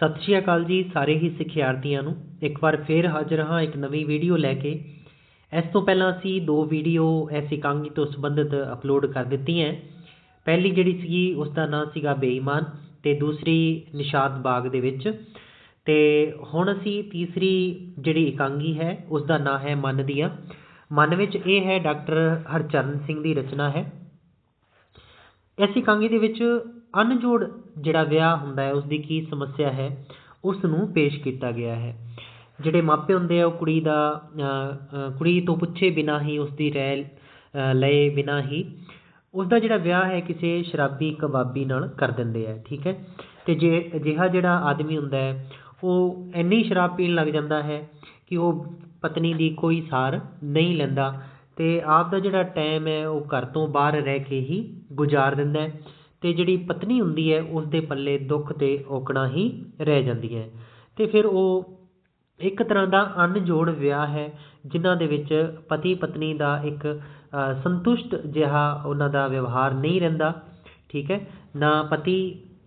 ਸਤਿ ਸ਼੍ਰੀ ਅਕਾਲ ਜੀ ਸਾਰੇ ਹੀ ਸਿੱਖਿਆਰਥੀਆਂ ਨੂੰ। ਇੱਕ ਵਾਰ ਫੇਰ ਹਾਜ਼ਰ ਹਾਂ ਇੱਕ ਨਵੀਂ ਵੀਡੀਓ ਲੈ ਕੇ। ਇਸ ਤੋਂ ਪਹਿਲਾਂ ਅਸੀਂ ਦੋ ਵੀਡੀਓ ਇਸ ਇਕਾਂਗੀ ਤੋਂ ਸੰਬੰਧਿਤ ਅਪਲੋਡ ਕਰ ਦਿੱਤੀਆਂ ਪਹਿਲੀ ਜਿਹੜੀ ਸੀਗੀ ਉਸ ਦਾ ਨਾਂ ਸੀਗਾ ਬੇਈਮਾਨ ਤੇ ਦੂਸਰੀ ਨਿਸ਼ਾਦ ਬਾਗ ਦੇ ਵਿੱਚ। ਤੇ ਹੁਣ ਅਸੀਂ ਤੀਸਰੀ ਜਿਹੜੀ ਇਕਾਂਗੀ ਹੈ ਉਸ ਦਾ ਨਾਂ ਹੈ ਮਨ ਦੀਆਂ। ਮਨ ਵਿੱਚ ਇਹ ਹੈ ਡਾਕਟਰ ਹਰਚਰਨ ਸਿੰਘ ਦੀ ਰਚਨਾ ਹੈ। ਇਸ ਇਕਾਂਗੀ ਦੇ ਵਿੱਚ ਅਨਜੋੜ ਜਿਹੜਾ ਵਿਆਹ ਹੁੰਦਾ ਹੈ, ਉਸਦੀ ਕੀ ਸਮੱਸਿਆ ਹੈ ਉਸ ਨੂੰ ਪੇਸ਼ ਕੀਤਾ ਗਿਆ ਹੈ। ਜਿਹੜੇ ਮਾਪੇ ਹੁੰਦੇ ਆ, ਉਹ ਕੁੜੀ ਦਾ ਕੁੜੀ ਤੋਂ ਪੁੱਛੇ ਬਿਨਾਂ ਹੀ ਉਸਦੀ ਰਹਿ ਲਏ ਬਿਨਾਂ ਹੀ ਉਸਦਾ ਜਿਹੜਾ ਵਿਆਹ ਹੈ, ਕਿਸੇ ਸ਼ਰਾਬੀ ਕਬਾਬੀ ਨਾਲ ਕਰ ਦਿੰਦੇ ਆ, ਠੀਕ ਹੈ? ਅਤੇ ਜੇ, ਅਜਿਹਾ ਜਿਹੜਾ ਆਦਮੀ ਹੁੰਦਾ ਹੈ, ਉਹ ਇੰਨੀ ਸ਼ਰਾਬ ਪੀਣ ਲੱਗ ਜਾਂਦਾ ਹੈ ਕਿ ਉਹ ਪਤਨੀ ਦੀ ਕੋਈ ਸਾਰ ਨਹੀਂ ਲੈਂਦਾ ਅਤੇ ਆਪ ਦਾ ਜਿਹੜਾ ਟਾਈਮ ਹੈ, ਉਹ ਘਰ ਤੋਂ ਬਾਹਰ ਰਹਿ ਕੇ ਹੀ ਗੁਜ਼ਾਰ ਦਿੰਦਾ ਅਤੇ ਜਿਹੜੀ ਪਤਨੀ ਹੁੰਦੀ ਹੈ ਉਸ ਦੇ ਪੱਲੇ ਦੁੱਖ ਅਤੇ ਔਕੜਾਂ ਹੀ ਰਹਿ ਜਾਂਦੀਆਂ ਅਤੇ ਫਿਰ ਉਹ ਇੱਕ ਤਰ੍ਹਾਂ ਦਾ ਅਣਜੋੜ ਵਿਆਹ ਹੈ, ਜਿਨ੍ਹਾਂ ਦੇ ਵਿੱਚ ਪਤੀ ਪਤਨੀ ਦਾ ਇੱਕ ਸੰਤੁਸ਼ਟ ਜਿਹਾ ਉਹਨਾਂ ਦਾ ਵਿਵਹਾਰ ਨਹੀਂ ਰਹਿੰਦਾ, ਠੀਕ ਹੈ? ਨਾ ਪਤੀ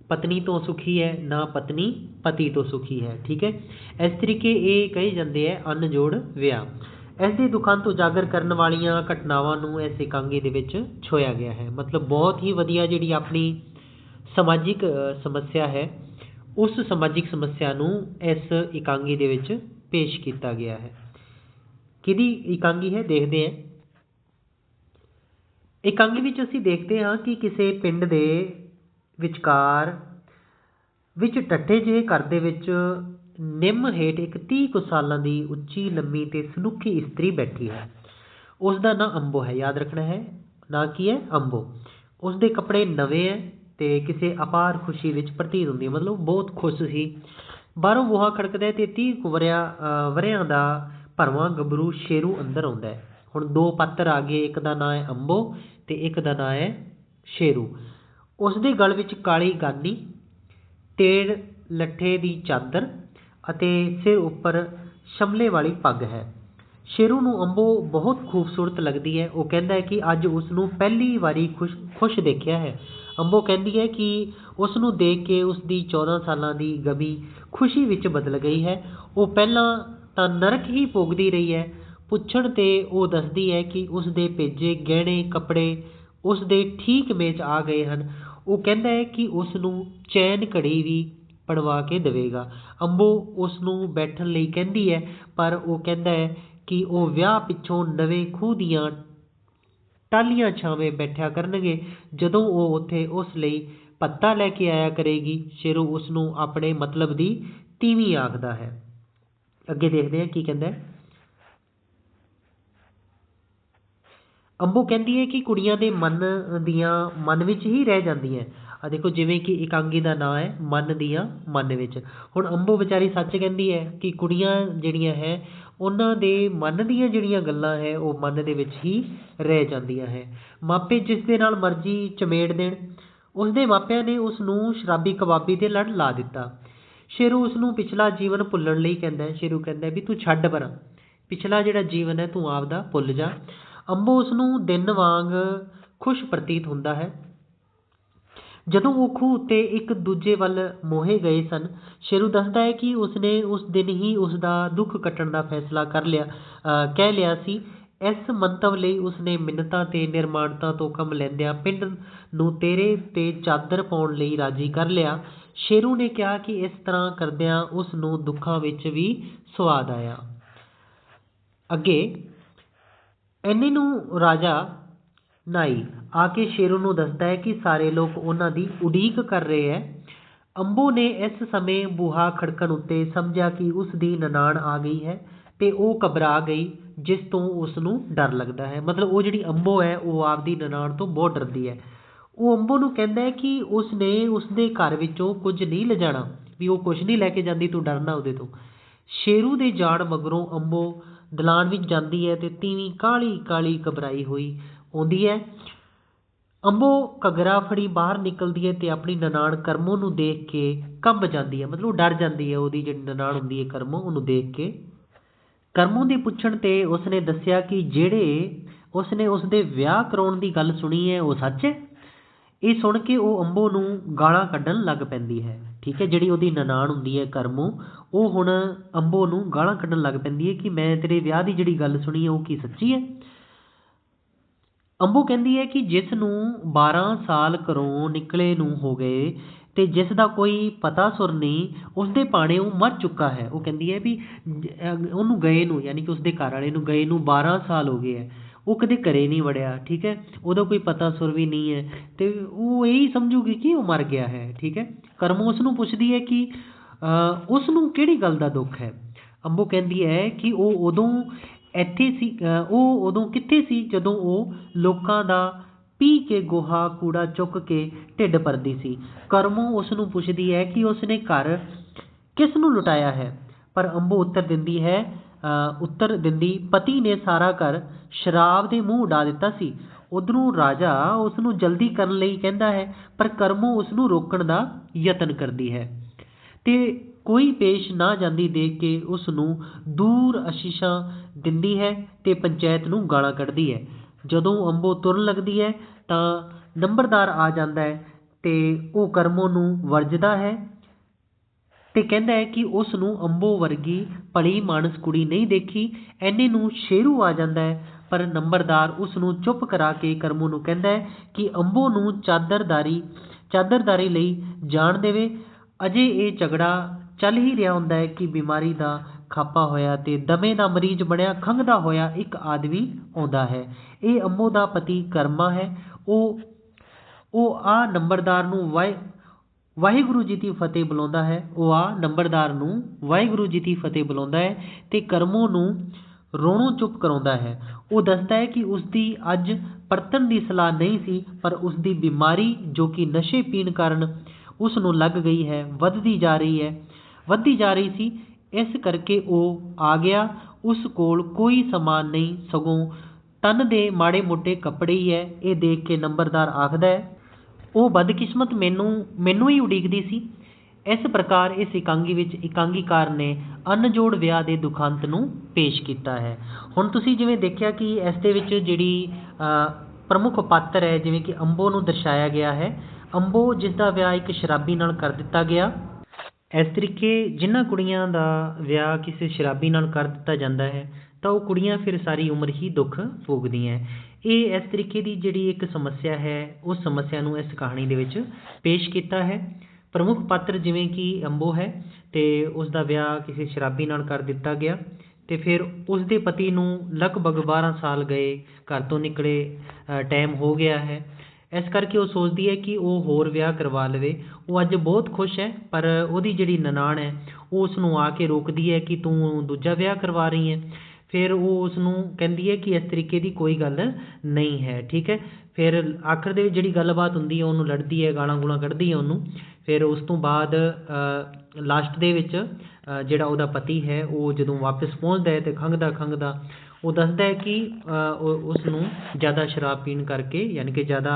ਪਤਨੀ ਤੋਂ ਸੁਖੀ ਹੈ, ਨਾ ਪਤਨੀ ਪਤੀ ਤੋਂ ਸੁਖੀ ਹੈ, ਠੀਕ ਹੈ? ਇਸ ਤਰੀਕੇ ਇਹ ਕਹੇ ਜਾਂਦੇ ਹੈ ਅਨਜੋੜ ਵਿਆਹ। ਇਸ ਦੇ ਦੁੱਖਾਂ ਤੋਂ ਉਜਾਗਰ ਕਰਨ ਵਾਲੀਆਂ ਘਟਨਾਵਾਂ ਨੂੰ ਇਸ ਇਕਾਂਗੀ ਦੇ ਵਿੱਚ ਛੋਇਆ ਗਿਆ ਹੈ। ਮਤਲਬ ਬਹੁਤ ਹੀ ਵਧੀਆ ਜਿਹੜੀ ਆਪਣੀ ਸਮਾਜਿਕ ਸਮੱਸਿਆ ਹੈ, ਉਸ ਸਮਾਜਿਕ ਸਮੱਸਿਆ ਨੂੰ ਇਸ ਇਕਾਂਗੀ ਦੇ ਵਿੱਚ ਪੇਸ਼ ਕੀਤਾ ਗਿਆ ਹੈ। ਕਿਹਦੀ ਇਕਾਂਗੀ ਹੈ? ਦੇਖਦੇ ਹਾਂ। ਇਕਾਂਗੀ ਵਿੱਚ ਅਸੀਂ ਦੇਖਦੇ ਹਾਂ ਕਿ ਕਿਸੇ ਪਿੰਡ ਦੇ ਵਿਚਕਾਰ ਵਿੱਚ ਟੱਟੇ ਜਿਹੇ ਘਰ ਦੇ ਵਿੱਚ ਨਿੰਮ ਹੇਠ ਇੱਕ ਤੀਹ ਕੁ ਸਾਲਾਂ ਦੀ ਉੱਚੀ ਲੰਮੀ ਅਤੇ ਸੁਨੱਖੀ ਇਸਤਰੀ ਬੈਠੀ ਹੈ। ਉਸ ਦਾ ਨਾਂ ਅੰਬੋ ਹੈ, ਯਾਦ ਰੱਖਣਾ ਹੈ। ਨਾਂ ਕੀ ਹੈ? ਅੰਬੋ। ਉਸ ਦੇ ਕੱਪੜੇ ਨਵੇਂ ਹੈ ਅਤੇ ਕਿਸੇ ਅਪਾਰ ਖੁਸ਼ੀ ਵਿੱਚ ਪ੍ਰਤੀਤ ਹੁੰਦੀ ਹੈ। ਮਤਲਬ ਬਹੁਤ ਖੁਸ਼ ਸੀ। ਬਾਹਰੋਂ ਬੂਹਾ ਖੜਕਦਾ ਹੈ ਤੇ ਤੀਹ ਕੁ ਵਰਿਆ ਵਰ੍ਹਿਆਂ ਦਾ ਭਰਵਾਂ ਗੱਭਰੂ ਸ਼ੇਰੂ ਅੰਦਰ ਆਉਂਦਾ ਹੈ। ਹੁਣ ਦੋ ਪਾਤਰ ਆ ਗਏ, ਇੱਕ ਦਾ ਨਾਂ ਹੈ ਅੰਬੋ ਅਤੇ ਇੱਕ ਦਾ ਨਾਂ ਹੈ ਸ਼ੇਰੂ। ਉਸ ਦੇ ਗਲ ਵਿੱਚ ਕਾਲੀ ਗਾਨੀ, ਤੇੜ ਲੱਠੇ ਦੀ ਚਾਦਰ ਅਤੇ ਸਿਰ ਉੱਪਰ ਸ਼ਮਲੇ ਵਾਲੀ ਪੱਗ ਹੈ। ਸ਼ੇਰੂ ਨੂੰ ਅੰਬੋ ਬਹੁਤ ਖੂਬਸੂਰਤ ਲੱਗਦੀ ਹੈ। ਉਹ ਕਹਿੰਦਾ ਹੈ ਕਿ ਅੱਜ ਉਸਨੂੰ ਪਹਿਲੀ ਵਾਰੀ ਖੁਸ਼ ਖੁਸ਼ ਦੇਖਿਆ ਹੈ। ਅੰਬੋ ਕਹਿੰਦੀ ਹੈ ਕਿ ਉਸ ਨੂੰ ਦੇਖ ਕੇ ਉਸਦੀ ਦੀ 14 ਸਾਲਾਂ ਦੀ ਗਮੀ ਖੁਸ਼ੀ ਵਿੱਚ ਬਦਲ ਗਈ ਹੈ। ਉਹ ਪਹਿਲਾਂ ਤਾਂ ਨਰਕ ਹੀ ਭੋਗਦੀ ਰਹੀ ਹੈ। ਪੁੱਛਣ ਤੇ ਉਹ ਦੱਸਦੀ ਹੈ ਕਿ ਉਸਦੇ ਭੇਜੇ ਗਹਿਣੇ ਕੱਪੜੇ ਉਸਦੇ ਠੀਕ ਮੇਚ ਆ ਗਏ ਹਨ। ਉਹ ਕਹਿੰਦਾ ਹੈ ਕਿ ਉਸ ਨੂੰ ਚੈਨ ਘੜੀ ਵੀ ਪੜਵਾ ਕੇ ਦੇਵੇਗਾ। ਅੰਬੋ ਉਸ ਨੂੰ ਬੈਠਣ ਲਈ ਕਹਿੰਦੀ ਹੈ, ਪਰ ਉਹ ਕਹਿੰਦਾ ਹੈ ਕਿ ਉਹ ਵਿਆਹ ਪਿੱਛੋਂ ਨਵੇਂ ਖੂਹ ਦੀਆਂ ਟਾਲੀਆਂ ਛਾਵੇਂ ਬੈਠਿਆ ਕਰਨਗੇ। ਜਦੋਂ ਉਹ ਉੱਥੇ ਉਸ ਲਈ ਪੱਤਾ ਲੈ ਕੇ ਆਇਆ ਕਰੇਗੀ ਸ਼ੇਰੂ ਉਸ ਨੂੰ ਆਪਣੇ ਮਤਲਬ ਦੀ ਤੀਵੀਂ ਆਖਦਾ ਹੈ। ਅੱਗੇ ਦੇਖਦੇ ਹਾਂ ਕੀ ਕਹਿੰਦਾ ਹੈ। ਅੰਬੋ ਕਹਿੰਦੀ ਹੈ ਕਿ ਕੁੜੀਆਂ ਦੇ ਮਨ ਦੀਆਂ ਮਨ ਵਿੱਚ ਹੀ ਰਹਿ ਜਾਂਦੀਆਂ ਆ ਦੇਖੋ, ਜਿਵੇਂ ਕਿ ਇਕਾਂਗੀ ਦਾ ਨਾਂ ਹੈ ਮਨ ਦੀਆਂ ਮਨ ਵਿੱਚ। ਹੁਣ ਅੰਬੋ ਵਿਚਾਰੀ ਸੱਚ ਕਹਿੰਦੀ ਹੈ ਕਿ ਕੁੜੀਆਂ ਜਿਹੜੀਆਂ ਹੈ, ਉਹਨਾਂ ਦੇ ਮਨ ਦੀਆਂ ਜਿਹੜੀਆਂ ਗੱਲਾਂ ਹੈ, ਉਹ ਮਨ ਦੇ ਵਿੱਚ ਹੀ ਰਹਿ ਜਾਂਦੀਆਂ ਹੈ। ਮਾਪੇ ਜਿਸ ਦੇ ਨਾਲ ਮਰਜ਼ੀ ਚਮੇੜ ਦੇਣ ਉਸਦੇ ਮਾਪਿਆਂ ਨੇ ਉਸ ਨੂੰ ਸ਼ਰਾਬੀ ਕਬਾਬੀ ਦੇ ਲੜ ਲਾ ਦਿੱਤਾ। ਸ਼ੇਰੂ ਉਸ ਨੂੰ ਪਿਛਲਾ ਜੀਵਨ ਭੁੱਲਣ ਲਈ ਕਹਿੰਦਾ ਸ਼ੇਰੂ ਕਹਿੰਦਾ ਵੀ ਤੂੰ ਛੱਡ ਪਰਾਂ, ਪਿਛਲਾ ਜਿਹੜਾ ਜੀਵਨ ਹੈ ਤੂੰ ਆਪਦਾ ਭੁੱਲ ਜਾ। ਅੰਬੋ ਉਸ ਨੂੰ ਦਿਨ ਵਾਂਗ ਖੁਸ਼ ਪ੍ਰਤੀਤ ਹੁੰਦਾ ਹੈ। ਜਦੋਂ ਉਹ ਖੂਹ ਉੱਤੇ ਇੱਕ ਦੂਜੇ ਵੱਲ ਮੋਹੇ ਗਏ ਸਨ, ਸ਼ੇਰੂ ਦੱਸਦਾ ਹੈ ਕਿ ਉਸਨੇ ਉਸ ਦਿਨ ਹੀ ਉਸਦਾ ਦੁੱਖ ਕੱਟਣ ਦਾ ਫੈਸਲਾ ਕਰ ਲਿਆ ਕਹਿ ਲਿਆ ਸੀ, ਇਸ ਮੰਤਵ ਲਈ ਉਸਨੇ ਮਿੰਨਤਾਂ ਅਤੇ ਨਿਰਮਾਣਤਾ ਤੋਂ ਕੰਮ ਲੈਂਦਿਆਂ ਪਿੰਡ ਨੂੰ ਤੇਰੇ ਤੇ ਚਾਦਰ ਪਾਉਣ ਲਈ ਰਾਜੀ ਕਰ ਲਿਆ। ਸ਼ੇਰੂ ਨੇ ਕਿਹਾ ਕਿ ਇਸ ਤਰ੍ਹਾਂ ਕਰਦਿਆਂ ਉਸ ਨੂੰ ਦੁੱਖਾਂ ਵਿੱਚ ਵੀ ਸਵਾਦ ਆਇਆ। ਅੱਗੇ, ਐਨੀ ਨੂੰ ਰਾਜਾ ਨਾਈ। ਆ ਕੇ ਸ਼ੇਰੂ ਨੂੰ ਦੱਸਦਾ ਹੈ ਕਿ ਸਾਰੇ ਲੋਕ ਉਹਨਾਂ ਦੀ ਉਡੀਕ ਕਰ ਰਹੇ ਹੈ। ਅੰਬੋ ਨੇ ਇਸ ਸਮੇਂ ਬੂਹਾ ਖੜਕਣ ਉੱਤੇ ਸਮਝਿਆ ਕਿ ਉਸ ਦੀ ਨਨਾਣ ਆ ਗਈ ਹੈ ਤੇ ਉਹ ਘਬਰਾ ਗਈ, ਜਿਸ ਤੋਂ ਉਸ ਨੂੰ ਡਰ ਲੱਗਦਾ ਹੈ। ਮਤਲਬ ਉਹ ਜਿਹੜੀ ਅੰਬੋ ਹੈ, ਉਹ ਆਪਦੀ ਨਨਾਣ ਤੋਂ ਬਹੁਤ ਡਰਦੀ ਹੈ। ਉਹ ਅੰਬੋ ਨੂੰ ਕਹਿੰਦਾ ਹੈ ਕਿ ਉਸ ਨੇ ਉਸ ਘਰ ਵਿੱਚੋਂ ਕੁਝ ਨਹੀਂ ਲਿਜਾਣਾ, ਵੀ ਉਹ ਕੁਝ ਨਹੀਂ ਲੈ ਕੇ ਜਾਂਦੀ, ਤੂੰ ਡਰਨਾ ਉਹਦੇ ਤੋਂ। ਸ਼ੇਰੂ ਦੇ ਜਾਣ ਮਗਰੋਂ ਅੰਬੋ ਦਲਾਨ ਵਿੱਚ ਜਾਂਦੀ ਹੈ ਤੇ ਤੀਵੀਂ ਕਾਹਲੀ ਕਾਹਲੀ ਘਬਰਾਈ ਹੋਈ। ਆਉਂਦੀ ਹੈ। ਅੰਬੋ ਘੱਗਰਾ ਫੜੀ ਬਾਹਰ ਨਿਕਲਦੀ ਹੈ ਅਤੇ ਆਪਣੀ ਨਨਾਣ ਕਰਮੋ ਨੂੰ ਦੇਖ ਕੇ ਕੰਬ ਜਾਂਦੀ ਹੈ। ਮਤਲਬ ਡਰ ਜਾਂਦੀ ਹੈ, ਉਹਦੀ ਜਿਹੜੀ ਨਨਾਣ ਹੁੰਦੀ ਹੈ ਕਰਮੋ, ਉਹਨੂੰ ਦੇਖ ਕੇ। ਕਰਮੋ ਦੇ ਪੁੱਛਣ ਤੇ ਉਸਨੇ ਦੱਸਿਆ ਕਿ ਜਿਹੜੇ ਉਸਨੇ ਉਸਦੇ ਵਿਆਹ ਕਰਾਉਣ ਦੀ ਗੱਲ ਸੁਣੀ ਹੈ, ਉਹ ਸੱਚ ਹੈ? ਇਹ ਸੁਣ ਕੇ ਉਹ ਅੰਬੋ ਨੂੰ ਗਾਲਾਂ ਕੱਢਣ ਲੱਗ ਪੈਂਦੀ ਹੈ। ਠੀਕ ਹੈ, ਜਿਹੜੀ ਉਹਦੀ ਨਨਾਣ ਹੁੰਦੀ ਹੈ ਕਰਮੋ, ਉਹ ਹੁਣ ਅੰਬੋ ਨੂੰ ਗਾਲਾਂ ਕੱਢਣ ਲੱਗ ਪੈਂਦੀ ਹੈ ਕਿ ਮੈਂ ਤੇਰੇ ਵਿਆਹ ਦੀ ਜਿਹੜੀ ਗੱਲ ਸੁਣੀ ਹੈ, ਉਹ ਕੀ ਸੱਚੀ ਹੈ? ਅੰਬੋ ਕਹਿੰਦੀ ਹੈ ਕਿ ਜਿਸ ਨੂੰ 12 ਸਾਲ ਘਰੋਂ ਨਿਕਲੇ ਨੂੰ ਹੋ ਗਏ ਅਤੇ ਜਿਸ ਦਾ ਕੋਈ ਪਤਾ ਸੁਰ ਨਹੀਂ, ਉਸਦੇ ਪਾਣੇ ਉਹ ਮਰ ਚੁੱਕਾ ਹੈ। ਉਹ ਕਹਿੰਦੀ ਹੈ ਵੀ ਉਹਨੂੰ ਗਏ ਨੂੰ, ਯਾਨੀ ਕਿ ਉਸਦੇ ਘਰ ਵਾਲੇ ਨੂੰ ਗਏ ਨੂੰ 12 ਸਾਲ ਹੋ ਗਏ ਹੈ। ਉਹ ਕਦੇ ਘਰ ਨਹੀਂ ਵੜਿਆ, ਠੀਕ ਹੈ? ਉਹਦਾ ਕੋਈ ਪਤਾ ਸੁਰ ਵੀ ਨਹੀਂ ਹੈ ਅਤੇ ਉਹ ਇਹੀ ਸਮਝੂਗੀ ਕਿ ਉਹ ਮਰ ਗਿਆ ਹੈ, ਠੀਕ ਹੈ? ਕਰਮ ਉਸਨੂੰ ਪੁੱਛਦੀ ਹੈ ਕਿ, ਅਹ ਉਸ ਨੂੰ ਕਿਹੜੀ ਗੱਲ ਦਾ ਦੁੱਖ ਹੈ? ਅੰਬੋ ਕਹਿੰਦੀ ਹੈ ਕਿ ਉਹ ਉਦੋਂ ਇੱਥੇ ਸੀ ਉਹ ਉਦੋਂ ਕਿੱਥੇ ਸੀ ਜਦੋਂ ਉਹ ਲੋਕਾਂ ਦਾ ਪੀ ਕੇ ਗੋਹਾ ਕੂੜਾ ਚੁੱਕ ਕੇ ਢਿੱਡ ਭਰਦੀ ਸੀ। ਕਰਮੋ ਉਸ ਨੂੰ ਪੁੱਛਦੀ ਹੈ ਕਿ ਉਸਨੇ ਘਰ ਕਿਸ ਨੂੰ ਲੁਟਾਇਆ ਹੈ? ਪਰ ਅੰਬੋ ਉੱਤਰ ਦਿੰਦੀ ਹੈ ਉੱਤਰ ਦਿੰਦੀ, ਪਤੀ ਨੇ ਸਾਰਾ ਘਰ ਸ਼ਰਾਬ ਦੇ ਮੂੰਹ ਉਡਾ ਦਿੱਤਾ ਸੀ। ਉਧਰੋਂ ਰਾਜਾ ਉਸ ਨੂੰ ਜਲਦੀ ਕਰਨ ਲਈ ਕਹਿੰਦਾ ਹੈ, ਪਰ ਕਰਮੋ ਉਸ ਨੂੰ ਰੋਕਣ ਦਾ ਯਤਨ ਕਰਦੀ ਹੈ। ਅਤੇ ਕੋਈ ਪੇਸ਼ ਨਾ ਜਾਂਦੀ ਦੇਖ ਕੇ ਉਸ ਨੂੰ ਦੂਰ ਅਸ਼ੀਸ਼ਾਂ ਦਿੰਦੀ ਹੈ ਅਤੇ ਪੰਚਾਇਤ ਨੂੰ ਗਾਲਾਂ ਕੱਢਦੀ ਹੈ। ਜਦੋਂ ਅੰਬੋ ਤੁਰਨ ਲੱਗਦੀ ਹੈ ਤਾਂ ਨੰਬਰਦਾਰ ਆ ਜਾਂਦਾ ਹੈ ਅਤੇ ਉਹ ਕਰਮੋ ਨੂੰ ਵਰਜਦਾ ਹੈ ਅਤੇ ਕਹਿੰਦਾ ਹੈ ਕਿ ਉਸ ਨੂੰ ਅੰਬੋ ਵਰਗੀ ਭਲੀ ਮਾਨਸ ਕੁੜੀ ਨਹੀਂ ਦੇਖੀ। ਐਨੇ ਨੂੰ ਸ਼ੇਰੂ ਆ ਜਾਂਦਾ ਹੈ, ਪਰ ਨੰਬਰਦਾਰ ਉਸ ਨੂੰ ਚੁੱਪ ਕਰਾ ਕੇ ਕਰਮੋ ਨੂੰ ਕਹਿੰਦਾ ਹੈ ਕਿ ਅੰਬੋ ਨੂੰ ਚਾਦਰਦਾਰੀ ਚਾਦਰਦਾਰੀ ਲਈ ਜਾਣ ਦੇਵੇ। ਅਜੇ ਇਹ ਝਗੜਾ ਚੱਲ ਹੀ ਰਿਹਾ ਹੁੰਦਾ ਹੈ ਕਿ ਬਿਮਾਰੀ ਦਾ ਖਾਪਾ ਹੋਇਆ ਅਤੇ ਦਮੇ ਦਾ ਮਰੀਜ਼ ਬਣਿਆ, ਖੰਘਦਾ ਹੋਇਆ ਇੱਕ ਆਦਮੀ ਆਉਂਦਾ ਹੈ। ਇਹ ਅੰਬੋ ਦਾ ਪਤੀ ਕਰਮਾ ਹੈ। ਉਹ ਉਹ ਆ ਨੰਬਰਦਾਰ ਨੂੰ ਵਾਹਿ, ਵਾਹਿਗੁਰੂ ਜੀ ਦੀ ਫਤਿਹ ਬੁਲਾਉਂਦਾ ਹੈ। ਉਹ ਆ ਨੰਬਰਦਾਰ ਨੂੰ ਵਾਹਿਗੁਰੂ ਜੀ ਦੀ ਫਤਿਹ ਬੁਲਾਉਂਦਾ ਹੈ ਤੇ ਕਰਮੋ ਨੂੰ ਰੋਣੋਂ ਚੁੱਪ ਕਰਾਉਂਦਾ ਹੈ। ਉਹ ਦੱਸਦਾ ਹੈ ਕਿ ਉਸ ਦੀ ਅੱਜ ਪਰਤਣ ਦੀ ਸਲਾਹ ਨਹੀਂ ਸੀ, ਪਰ ਉਸ ਦੀ ਬਿਮਾਰੀ ਜੋ ਕਿ ਨਸ਼ੇ ਪੀਣ ਕਾਰਨ ਉਸ ਨੂੰ ਲੱਗ ਗਈ ਹੈ, ਵੱਧਦੀ ਜਾ ਰਹੀ ਹੈ। ਵੱਧਦੀ ਜਾ ਰਹੀ ਸੀ। ਇਸ ਕਰਕੇ ਉਹ ਆ ਗਿਆ। ਉਸ ਕੋਲ ਕੋਈ ਸਮਾਨ ਨਹੀਂ, ਸਗੋਂ ਤਨ ਦੇ ਮਾੜੇ ਮੋਟੇ ਕੱਪੜੇ ਹੀ ਹੈ। ਇਹ ਦੇਖ ਕੇ ਨੰਬਰਦਾਰ ਆਖਦਾ ਹੈ, ਉਹ ਬਦਕਿਸਮਤ ਮੈਨੂੰ ਮੈਨੂੰ ਹੀ ਉਡੀਕਦੀ ਸੀ। ਇਸ ਪ੍ਰਕਾਰ ਇਸ ਇਕਾਂਗੀ ਵਿੱਚ ਇਕਾਂਗੀਕਾਰ ਨੇ ਅਨਜੋੜ ਵਿਆਹ ਦੇ ਦੁਖਾਂਤ ਨੂੰ ਪੇਸ਼ ਕੀਤਾ ਹੈ। ਹੁਣ ਤੁਸੀਂ ਜਿਵੇਂ ਦੇਖਿਆ ਕਿ ਇਸ ਦੇ ਵਿੱਚ ਜਿਹੜੀ ਪ੍ਰਮੁੱਖ ਪਾਤਰ ਹੈ, ਜਿਵੇਂ ਕਿ ਅੰਬੋ ਨੂੰ ਦਰਸਾਇਆ ਗਿਆ ਹੈ, ਅੰਬੋ ਜਿਸ ਦਾ ਵਿਆਹ ਇੱਕ ਸ਼ਰਾਬੀ ਨਾਲ ਕਰ ਦਿੱਤਾ ਗਿਆ ਇਸ ਤਰੀਕੇ ਜਿਨ੍ਹਾਂ ਕੁੜੀਆਂ ਦਾ ਵਿਆਹ ਕਿਸੇ ਸ਼ਰਾਬੀ ਨਾਲ ਕਰ ਦਿੱਤਾ ਜਾਂਦਾ ਹੈ, ਤਾਂ ਉਹ ਕੁੜੀਆਂ ਫਿਰ ਸਾਰੀ ਉਮਰ ਹੀ ਦੁੱਖ ਭੋਗਦੀਆਂ ਇਹ ਇਸ ਤਰੀਕੇ ਦੀ ਜਿਹੜੀ ਇੱਕ ਸਮੱਸਿਆ ਹੈ, ਉਸ ਸਮੱਸਿਆ ਨੂੰ ਇਸ ਕਹਾਣੀ ਦੇ ਵਿੱਚ ਪੇਸ਼ ਕੀਤਾ ਹੈ। ਪ੍ਰਮੁੱਖ ਪਾਤਰ ਜਿਵੇਂ ਕਿ ਅੰਬੋ ਹੈ ਅਤੇ ਉਸ ਦਾ ਵਿਆਹ ਕਿਸੇ ਸ਼ਰਾਬੀ ਨਾਲ ਕਰ ਦਿੱਤਾ ਗਿਆ ਅਤੇ ਫਿਰ ਉਸ ਦੇ ਪਤੀ ਨੂੰ ਲਗਭਗ 12 ਸਾਲ ਗਏ ਘਰ ਤੋਂ ਨਿਕਲੇ ਟਾਈਮ ਹੋ ਗਿਆ ਹੈ। ਇਸ ਕਰਕੇ ਉਹ ਸੋਚਦੀ ਹੈ ਕਿ ਉਹ ਹੋਰ ਵਿਆਹ ਕਰਵਾ ਲਵੇ। ਉਹ ਅੱਜ ਬਹੁਤ ਖੁਸ਼ ਹੈ, ਪਰ ਉਹਦੀ ਜਿਹੜੀ ਨਨਾਣ ਹੈ, ਉਹ ਉਸ ਨੂੰ ਆ ਕੇ ਰੋਕਦੀ ਹੈ ਕਿ ਤੂੰ ਦੂਜਾ ਵਿਆਹ ਕਰਵਾ ਰਹੀ ਹੈ। ਫਿਰ ਉਹ ਉਸ ਨੂੰ ਕਹਿੰਦੀ ਹੈ ਕਿ ਇਸ ਤਰੀਕੇ ਦੀ ਕੋਈ ਗੱਲ ਨਹੀਂ ਹੈ, ਠੀਕ ਹੈ? ਫਿਰ ਆਖਰ ਦੇ ਵਿੱਚ ਜਿਹੜੀ ਗੱਲਬਾਤ ਹੁੰਦੀ ਹੈ, ਉਹਨੂੰ ਲੜਦੀ ਹੈ, ਗਾਲਾਂ ਗੂਲਾਂ ਕੱਢਦੀ ਹੈ ਉਹਨੂੰ। ਫਿਰ ਉਸ ਤੋਂ ਬਾਅਦ ਲਾਸਟ ਦੇ ਵਿੱਚ ਜਿਹੜਾ ਉਹਦਾ ਪਤੀ ਹੈ, ਉਹ ਜਦੋਂ ਵਾਪਸ ਪਹੁੰਚਦਾ ਹੈ ਤੇ ਖੰਘਦਾ ਖੰਘਦਾ ਉਹ ਦੱਸਦਾ ਹੈ ਕਿ ਉਹ- ਉਸ ਨੂੰ ਜ਼ਿਆਦਾ ਸ਼ਰਾਬ ਪੀਣ ਕਰਕੇ, ਯਾਨੀ ਕਿ ਜ਼ਿਆਦਾ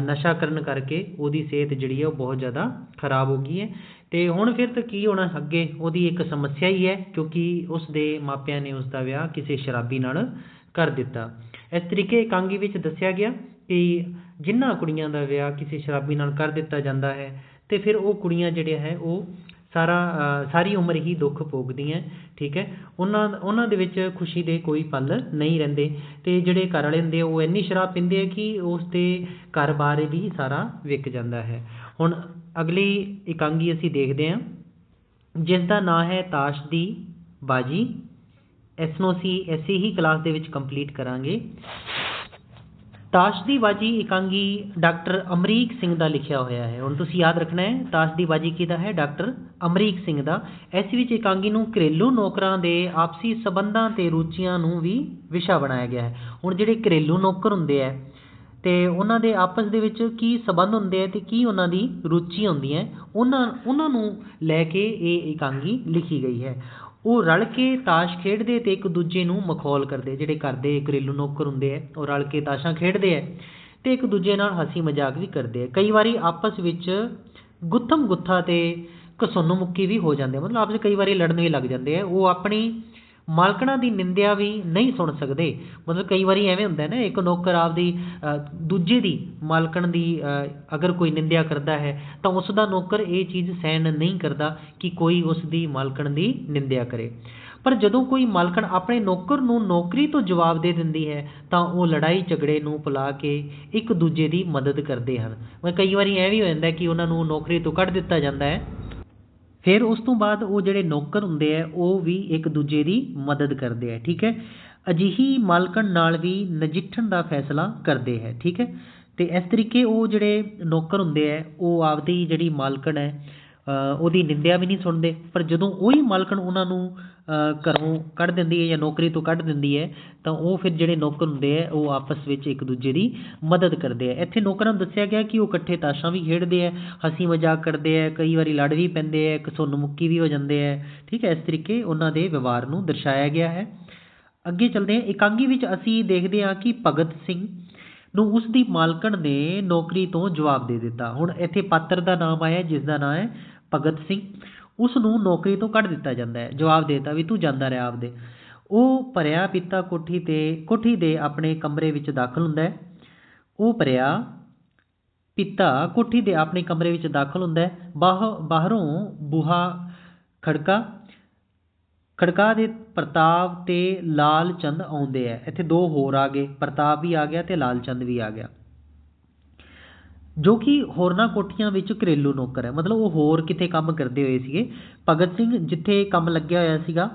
ਨਸ਼ਾ ਕਰਨ ਕਰਕੇ ਉਹਦੀ ਸਿਹਤ ਜਿਹੜੀ ਹੈ ਉਹ ਬਹੁਤ ਜ਼ਿਆਦਾ ਖਰਾਬ ਹੋ ਗਈ ਹੈ। ਅਤੇ ਹੁਣ ਫਿਰ ਤਾਂ ਕੀ ਹੋਣਾ ਅੱਗੇ? ਉਹਦੀ ਇੱਕ ਸਮੱਸਿਆ ਹੀ ਹੈ, ਕਿਉਂਕਿ ਉਸਦੇ ਮਾਪਿਆਂ ਨੇ ਉਸਦਾ ਵਿਆਹ ਕਿਸੇ ਸ਼ਰਾਬੀ ਨਾਲ ਕਰ ਦਿੱਤਾ। ਇਸ ਤਰੀਕੇ ਇਕਾਂਗੀ ਵਿੱਚ ਦੱਸਿਆ ਗਿਆ ਕਿ ਜਿਨ੍ਹਾਂ ਕੁੜੀਆਂ ਦਾ ਵਿਆਹ ਕਿਸੇ ਸ਼ਰਾਬੀ ਨਾਲ ਕਰ ਦਿੱਤਾ ਜਾਂਦਾ ਹੈ ਅਤੇ ਫਿਰ ਉਹ ਕੁੜੀਆਂ ਜਿਹੜੀਆਂ ਹੈ, ਉਹ ਸਾਰਾ ਸਾਰੀ ਉਮਰ ਹੀ ਦੁੱਖ ਭੋਗਦੀਆਂ ਠੀਕ ਹੈ? ਉਹਨਾਂ ਉਹਨਾਂ ਦੇ ਵਿੱਚ ਖੁਸ਼ੀ ਦੇ ਕੋਈ ਪਲ ਨਹੀਂ ਰਹਿੰਦੇ ਅਤੇ ਜਿਹੜੇ ਘਰ ਵਾਲੇ ਹੁੰਦੇ ਆ, ਉਹ ਇੰਨੀ ਸ਼ਰਾਬ ਪੀਂਦੇ ਆ ਕਿ ਉਸ ਦੇ ਘਰ ਬਾਰੇ ਵੀ ਸਾਰਾ ਵਿਕ ਜਾਂਦਾ ਹੈ। ਹੁਣ ਅਗਲੀ ਇਕਾਂਗੀ ਅਸੀਂ ਦੇਖਦੇ ਹਾਂ। ਜਿਸ ਦਾ ਨਾਂ ਹੈ ਤਾਸ਼ ਦੀ ਬਾਜੀ। ਇਸ ਨੂੰ ਅਸੀਂ ਐਸੀ ਹੀ ਕਲਾਸ ਦੇ ਵਿੱਚ ਕੰਪਲੀਟ ਕਰਾਂਗੇ। ਤਾਸ਼ ਦੀ ਬਾਜੀ ਇਕਾਂਗੀ ਡਾਕਟਰ ਅਮਰੀਕ ਸਿੰਘ ਦਾ ਲਿਖਿਆ ਹੋਇਆ ਹੈ। ਹੁਣ ਤੁਸੀਂ ਯਾਦ ਰੱਖਣਾ ਹੈ, ਤਾਸ਼ ਦੀ ਬਾਜੀ ਕਿਹਦਾ ਹੈ? ਡਾਕਟਰ ਅਮਰੀਕ ਸਿੰਘ ਦਾ। ਇਸ ਵਿੱਚ ਇਕਾਂਗੀ ਨੂੰ ਘਰੇਲੂ ਨੌਕਰਾਂ ਦੇ ਆਪਸੀ ਸਬੰਧਾਂ ਤੇ ਰੁਚੀਆਂ ਨੂੰ ਵੀ ਵਿਸ਼ਾ ਬਣਾਇਆ ਗਿਆ ਹੈ। ਹੁਣ ਜਿਹੜੇ ਘਰੇਲੂ ਨੌਕਰ ਹੁੰਦੇ ਆ ਤੇ ਉਹਨਾਂ ਦੇ ਆਪਸ ਦੇ ਵਿੱਚ ਕੀ ਸਬੰਧ ਹੁੰਦੇ ਆ ਤੇ ਕੀ ਉਹਨਾਂ ਦੀ ਰੁਚੀ ਹੁੰਦੀ ਹੈ, ਉਹਨਾਂ ਉਹਨਾਂ ਨੂੰ ਲੈ ਕੇ ਇਹ ਇਕਾਂਗੀ ਲਿਖੀ ਗਈ ਹੈ। ਉਹ ਰਲ ਕੇ ਤਾਸ਼ ਖੇਡਦੇ ਅਤੇ ਇੱਕ ਦੂਜੇ ਨੂੰ ਮਖੌਲ ਕਰਦੇ, ਜਿਹੜੇ ਘਰ ਦੇ ਘਰੇਲੂ ਨੌਕਰ ਹੁੰਦੇ ਹੈ ਉਹ ਰਲ ਕੇ ਤਾਸ਼ਾਂ ਖੇਡਦੇ ਹੈ ਅਤੇ ਇੱਕ ਦੂਜੇ ਨਾਲ ਹਸੀ ਮਜ਼ਾਕ ਵੀ ਕਰਦੇ ਹੈ ਕਈ ਵਾਰੀ ਆਪਸ ਵਿੱਚ ਗੁੱਥਮ ਗੁੱਥਾ ਤੇ ਕਸੁੰਨ ਮੁੱਕੀ ਵੀ ਹੋ ਜਾਂਦੇ ਮਤਲਬ ਆਪਸ ਵਿੱਚ ਕਈ ਵਾਰੀ ਲੜਨ ਵੀ ਲੱਗ ਜਾਂਦੇ ਹੈ ਉਹ ਆਪਣੀ ਮਾਲਕਣਾ ਦੀ ਨਿੰਦਿਆ ਵੀ ਨਹੀਂ ਸੁਣ ਸਕਦੇ। ਮਤਲਬ ਕਈ ਵਾਰੀ ਐਵੇਂ ਹੁੰਦਾ ਨਾ, ਇੱਕ ਨੌਕਰ ਆਪਦੀ ਦੂਜੇ ਦੀ ਮਾਲਕਣ ਦੀ ਅਗਰ ਕੋਈ ਨਿੰਦਿਆ ਕਰਦਾ ਹੈ, ਤਾਂ ਉਸ ਦਾ ਨੌਕਰ ਇਹ ਚੀਜ਼ ਸਹਿਣ ਨਹੀਂ ਕਰਦਾ ਕਿ ਕੋਈ ਉਸ ਦੀ ਮਾਲਕਣ ਦੀ ਨਿੰਦਿਆ ਕਰੇ। ਪਰ ਜਦੋਂ ਕੋਈ ਮਾਲਕਣ ਆਪਣੇ ਨੌਕਰ ਨੂੰ ਨੌਕਰੀ ਤੋਂ ਜਵਾਬ ਦੇ ਦਿੰਦੀ ਹੈ, ਤਾਂ ਉਹ ਲੜਾਈ ਝਗੜੇ ਨੂੰ ਭੁਲਾ ਕੇ ਇੱਕ ਦੂਜੇ ਦੀ ਮਦਦ ਕਰਦੇ ਹਨ। ਮੈਂ ਕਈ ਵਾਰੀ ਐ ਵੀ ਹੋ ਜਾਂਦਾ ਕਿ ਉਹਨਾਂ ਨੂੰ ਨੌਕਰੀ ਤੋਂ ਕੱਢ ਦਿੱਤਾ ਜਾਂਦਾ ਹੈ। ਫਿਰ ਉਸ ਤੋਂ ਬਾਅਦ ਉਹ ਜਿਹੜੇ ਨੌਕਰ ਹੁੰਦੇ ਆ, ਉਹ ਵੀ ਇੱਕ ਦੂਜੇ ਦੀ ਮਦਦ ਕਰਦੇ ਹੈ ਠੀਕ ਹੈ? ਅਜਿਹੀ ਮਾਲਕਣ ਨਾਲ ਵੀ ਨਜਿੱਠਣ ਦਾ ਫੈਸਲਾ ਕਰਦੇ ਹੈ, ਠੀਕ ਹੈ? ਅਤੇ ਇਸ ਤਰੀਕੇ ਉਹ ਜਿਹੜੇ ਨੌਕਰ ਹੁੰਦੇ ਹੈ ਉਹ ਆਪਦੀ ਜਿਹੜੀ ਮਾਲਕਣ ਹੈ ਉਹਦੀ ਨਿੰਦਿਆ ਵੀ ਨਹੀਂ ਸੁਣਦੇ। ਪਰ ਜਦੋਂ ਉਹੀ ਮਾਲਕਣ ਉਹਨਾਂ ਨੂੰ ਘਰੋਂ ਕੱਢ ਦਿੰਦੀ ਹੈ ਜਾਂ ਨੌਕਰੀ ਤੋਂ ਕੱਢ ਦਿੰਦੀ ਹੈ, ਤਾਂ ਉਹ ਫਿਰ ਜਿਹੜੇ ਨੌਕਰ ਹੁੰਦੇ ਹੈ, ਉਹ ਆਪਸ ਵਿੱਚ ਇੱਕ ਦੂਜੇ ਦੀ ਮਦਦ ਕਰਦੇ ਹੈ। ਇੱਥੇ ਨੌਕਰਾਂ ਨੂੰ ਦੱਸਿਆ ਗਿਆ ਕਿ ਉਹ ਇਕੱਠੇ ਤਾਸ਼ਾਂ ਵੀ ਖੇਡਦੇ ਹੈ, ਹਸੀ ਮਜ਼ਾਕ ਕਰਦੇ ਹੈ, ਕਈ ਵਾਰੀ ਲੜ ਵੀ ਪੈਂਦੇ ਹੈ ਘਸੁੰਨ ਮੁੱਕੀ ਵੀ ਹੋ ਜਾਂਦੇ ਹੈ। ਠੀਕ ਹੈ, ਇਸ ਤਰੀਕੇ ਉਹਨਾਂ ਦੇ ਵਿਵਹਾਰ ਨੂੰ ਦਰਸਾਇਆ ਗਿਆ ਹੈ। ਅੱਗੇ ਚੱਲਦੇ ਹਾਂ। ਇਕਾਂਗੀ ਵਿੱਚ ਅਸੀਂ ਦੇਖਦੇ ਹਾਂ ਕਿ ਭਗਤ ਸਿੰਘ ਨੂੰ ਉਸ ਦੀ ਮਾਲਕਣ ਨੇ ਨੌਕਰੀ ਤੋਂ ਜਵਾਬ ਦੇ ਦਿੱਤਾ। ਹੁਣ ਇੱਥੇ ਪਾਤਰ ਦਾ ਨਾਮ ਆਇਆ ਜਿਸ ਦਾ ਨਾਮ ਹੈ ਭਗਤ ਸਿੰਘ ਉਸ ਨੂੰ ਨੌਕਰੀ ਤੋਂ ਕੱਢ ਦਿੱਤਾ ਜਾਂਦਾ ਹੈ। ਜਵਾਬ ਦੇ ਦਿੱਤਾ ਵੀ ਤੂੰ ਜਾਂਦਾ ਰਿਹਾ ਆਪਦੇ। ਉਹ ਭਰਿਆ ਪਿੱਤਾ ਕੋਠੀ ਤੇ, ਕੋਠੀ ਦੇ ਆਪਣੇ ਕਮਰੇ ਵਿੱਚ ਦਾਖਲ ਹੁੰਦਾ ਉਹ ਭਰਿਆ ਪਿੱਤਾ ਕੋਠੀ ਦੇ ਆਪਣੇ ਕਮਰੇ ਵਿੱਚ ਦਾਖਲ ਹੁੰਦਾ ਬਾਹ, ਬਾਹਰੋਂ ਬੂਹਾ ਖੜਕਾ ਖੜਕਾ ਦੇ ਪ੍ਰਤਾਪ ਤੇ ਲਾਲ ਚੰਦ ਆਉਂਦੇ ਆ ਇੱਥੇ ਦੋ ਹੋਰ ਆ ਗਏ। ਪ੍ਰਤਾਪ ਵੀ ਆ ਗਿਆ ਤੇ ਲਾਲ ਚੰਦ ਵੀ ਆ ਗਿਆ। ਜੋ ਕਿ ਹੋਰਨਾਂ ਕੋਠੀਆਂ ਵਿੱਚ ਘਰੇਲੂ ਨੌਕਰ ਹੈ। ਮਤਲਬ ਉਹ ਹੋਰ ਕਿਤੇ ਕੰਮ ਕਰਦੇ ਹੋਏ ਸੀਗੇ। ਭਗਤ ਸਿੰਘ ਜਿੱਥੇ ਕੰਮ ਲੱਗਿਆ ਹੋਇਆ ਸੀਗਾ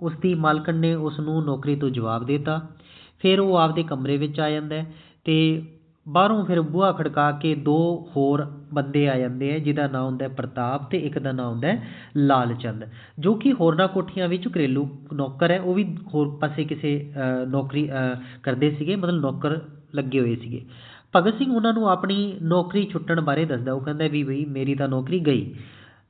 ਉਸ ਦੀ ਮਾਲਕਣ ਨੇ ਉਸ ਨੂੰ ਨੌਕਰੀ ਤੋਂ ਜਵਾਬ ਦੇ ਦਿੱਤਾ। ਫਿਰ ਉਹ ਆਪਦੇ ਕਮਰੇ ਵਿੱਚ ਆ ਜਾਂਦਾ ਅਤੇ ਬਾਹਰੋਂ ਫਿਰ ਬੂਹਾ ਖੜਕਾ ਕੇ ਦੋ ਹੋਰ ਬੰਦੇ ਆ ਜਾਂਦੇ ਹੈ, ਜਿਹਦਾ ਨਾਂ ਹੁੰਦਾ ਪ੍ਰਤਾਪ ਅਤੇ ਇੱਕ ਦਾ ਨਾਂ ਹੁੰਦਾ ਹੈ ਲਾਲ ਚੰਦ। ਜੋ ਕਿ ਹੋਰਨਾਂ ਕੋਠੀਆਂ ਵਿੱਚ ਘਰੇਲੂ ਨੌਕਰ ਹੈ, ਉਹ ਵੀ ਹੋਰ ਪਾਸੇ ਕਿਸੇ ਨੌਕਰੀ ਕਰਦੇ ਸੀਗੇ। ਮਤਲਬ ਨੌਕਰ ਲੱਗੇ ਹੋਏ ਸੀਗੇ। ਭਗਤ ਸਿੰਘ ਉਹਨਾਂ ਨੂੰ ਆਪਣੀ ਨੌਕਰੀ ਛੁੱਟਣ ਬਾਰੇ ਦੱਸਦਾ। ਉਹ ਕਹਿੰਦਾ ਵੀ ਬਈ ਮੇਰੀ ਤਾਂ ਨੌਕਰੀ ਗਈ।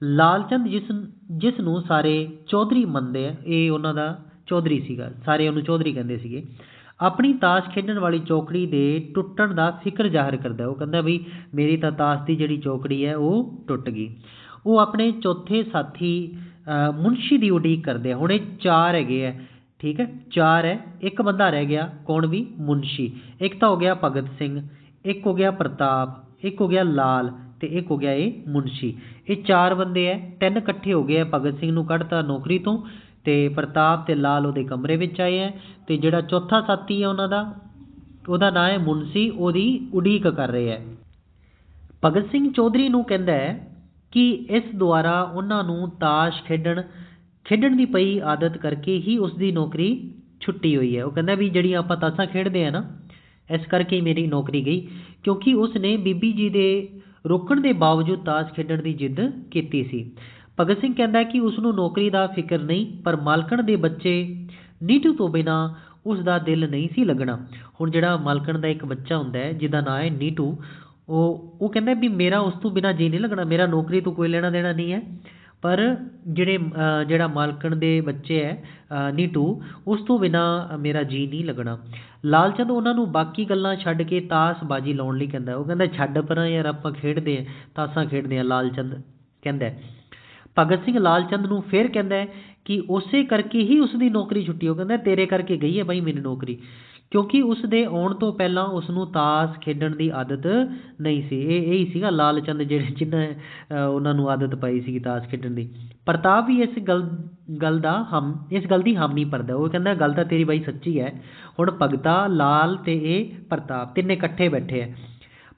ਲਾਲ ਚੰਦ ਜਿਸ ਜਿਸ ਨੂੰ ਸਾਰੇ ਚੌਧਰੀ ਮੰਨਦੇ ਆ, ਇਹ ਉਹਨਾਂ ਦਾ ਚੌਧਰੀ ਸੀਗਾ। ਸਾਰੇ ਉਹਨੂੰ ਚੌਧਰੀ ਕਹਿੰਦੇ ਸੀਗੇ। ਆਪਣੀ ਤਾਸ਼ ਖੇਡਣ ਵਾਲੀ ਚੌਕੜੀ ਦੇ ਟੁੱਟਣ ਦਾ ਫਿਕਰ ਜ਼ਾਹਰ ਕਰਦਾ। ਉਹ ਕਹਿੰਦਾ ਵੀ ਮੇਰੀ ਤਾਂ ਤਾਸ਼ ਦੀ ਜਿਹੜੀ ਚੌਕੜੀ ਹੈ, ਉਹ ਟੁੱਟ ਗਈ। ਉਹ ਆਪਣੇ ਚੌਥੇ ਸਾਥੀ ਮੁਨਸ਼ੀ ਦੀ ਉਡੀਕ ਕਰਦੇ ਆ। ਹੁਣ ਇਹ ਚਾਰ ਹੈਗੇ ਆ, ਠੀਕ ਹੈ? ਚਾਰ ਹੈ। ਇੱਕ ਬੰਦਾ ਰਹਿ ਗਿਆ, ਕੌਣ ਵੀ? ਮੁਨਸ਼ੀ। ਇੱਕ ਤਾਂ ਹੋ ਗਿਆ ਭਗਤ ਸਿੰਘ। ਇੱਕ ਹੋ ਗਿਆ ਪ੍ਰਤਾਪ, ਇੱਕ ਹੋ ਗਿਆ ਲਾਲ ਤੇ ਇੱਕ ਹੋ ਗਿਆ ਇਹ ਮੁਨਸ਼ੀ। ਇਹ ਚਾਰ ਬੰਦੇ ਐ, ਤਿੰਨ ਇਕੱਠੇ ਹੋ ਗਏ ਆ ਭਗਤ ਸਿੰਘ ਨੂੰ ਕੱਢਤਾ ਨੌਕਰੀ ਤੋਂ ਤੇ ਪ੍ਰਤਾਪ ਤੇ ਲਾਲ ਉਹਦੇ ਕਮਰੇ ਵਿੱਚ ਆਏ ਐ ਤੇ ਜਿਹੜਾ ਚੌਥਾ ਸਾਥੀ ਹੈ ਉਹਨਾਂ ਦਾ, ਉਹਦਾ ਨਾਂ ਹੈ ਮੁਨਸ਼ੀ, ਉਹਦੀ ਉਡੀਕ ਕਰ ਰਹੇ ਹੈ ਭਗਤ ਸਿੰਘ ਚੌਧਰੀ ਨੂੰ ਕਹਿੰਦਾ ਹੈ ਕਿ ਇਸ ਦੁਆਰਾ ਉਹਨਾਂ ਨੂੰ ਤਾਸ਼ ਖੇਡਣ ਖੇਡਣ ਦੀ ਪਈ ਆਦਤ ਕਰਕੇ ਹੀ ਉਸ ਦੀ ਨੌਕਰੀ ਛੁੱਟੀ ਹੋਈ ਹੈ ਉਹ ਕਹਿੰਦਾ ਵੀ ਜਿਹੜੀਆਂ ਆਪਾਂ ਤਾਸ਼ਾਂ ਖੇਡਦੇ ਆ ਨਾ ਇਸ ਕਰਕੇ ਮੇਰੀ ਨੌਕਰੀ ਗਈ, ਕਿਉਂਕਿ ਉਸ ਨੇ ਬੀਬੀ ਜੀ ਦੇ ਰੋਕਣ ਦੇ ਬਾਵਜੂਦ ਤਾਸ਼ ਖੇਡਣ ਦੀ ਜਿੱਦ ਕੀਤੀ ਸੀ। ਭਗਤ ਸਿੰਘ ਕਹਿੰਦਾ ਕਿ ਉਸ ਨੂੰ ਨੌਕਰੀ ਦਾ ਫਿਕਰ ਨਹੀਂ, ਪਰ ਮਾਲਕਣ ਦੇ ਬੱਚੇ ਨੀਟੂ ਤੋਂ ਬਿਨਾ ਉਸ ਦਾ ਦਿਲ ਨਹੀਂ ਸੀ ਲੱਗਣਾ। ਹੁਣ ਜਿਹੜਾ ਮਾਲਕਣ ਦਾ ਇੱਕ ਬੱਚਾ ਹੁੰਦਾ ਹੈ, ਜਿਹਦਾ ਨਾਂ ਹੈ ਨੀਟੂ, ਉਹ ਉਹ ਕਹਿੰਦਾ ਵੀ ਮੇਰਾ ਉਸ ਤੋਂ ਬਿਨਾ ਜੀ ਨਹੀਂ ਲੱਗਣਾ, ਮੇਰਾ ਨੌਕਰੀ ਤੋਂ ਕੋਈ ਲੈਣਾ ਦੇਣਾ ਨਹੀਂ ਹੈ। ਪਰ ਜਿਹੜੇ ਜਿਹੜਾ ਮਾਲਕਣ ਦੇ ਬੱਚੇ ਹੈ ਨੀਟੂ ਉਸ ਤੋਂ ਬਿਨਾਂ ਮੇਰਾ ਜੀਅ ਨਹੀਂ ਲੱਗਣਾ। ਲਾਲਚੰਦ ਉਹਨਾਂ ਨੂੰ ਬਾਕੀ ਗੱਲਾਂ ਛੱਡ ਕੇ ਤਾਸ ਬਾਜੀ ਲਾਉਣ ਲਈ ਕਹਿੰਦਾ ਉਹ ਕਹਿੰਦਾ, ਛੱਡ ਪਰਾਂ ਯਾਰ, ਆਪਾਂ ਖੇਡਦੇ ਹਾਂ, ਤਾਸਾਂ ਖੇਡਦੇ ਆ ਲਾਲਚੰਦ ਕਹਿੰਦਾ ਭਗਤ ਸਿੰਘ ਲਾਲਚੰਦ ਨੂੰ ਫਿਰ ਕਹਿੰਦਾ ਕਿ ਉਸੇ ਕਰਕੇ ਹੀ ਉਸ ਦੀ ਨੌਕਰੀ ਛੁੱਟੀ ਉਹ ਕਹਿੰਦਾ, ਤੇਰੇ ਕਰਕੇ ਗਈ ਹੈ ਬਾਈ ਮੇਰੀ ਨੌਕਰੀ। ਕਿਉਂਕਿ ਉਸ ਦੇ ਆਉਣ ਤੋਂ ਪਹਿਲਾਂ ਉਸ ਨੂੰ ਤਾਸ਼ ਖੇਡਣ ਦੀ ਆਦਤ ਨਹੀਂ ਸੀ। ਇਹ, ਇਹੀ ਸੀਗਾ ਲਾਲਚੰਦ ਜਿਹੜੇ ਜਿਹਨਾਂ ਉਹਨਾਂ ਨੂੰ ਆਦਤ ਪਾਈ ਸੀਗੀ ਤਾਸ਼ ਖੇਡਣ ਦੀ। ਪ੍ਰਤਾਪ ਵੀ ਇਸ ਗੱਲ ਗੱਲ ਦਾ ਹਮ, ਇਸ ਗੱਲ ਦੀ ਹਾਮੀ ਭਰਦਾ। ਉਹ ਕਹਿੰਦਾ, ਗੱਲ ਤਾਂ ਤੇਰੀ ਬਾਈ ਸੱਚੀ ਹੈ ਹੁਣ ਭਗਤਾ, ਲਾਲ ਅਤੇ ਇਹ ਪ੍ਰਤਾਪ ਤਿੰਨੇ ਇਕੱਠੇ ਬੈਠੇ ਹੈ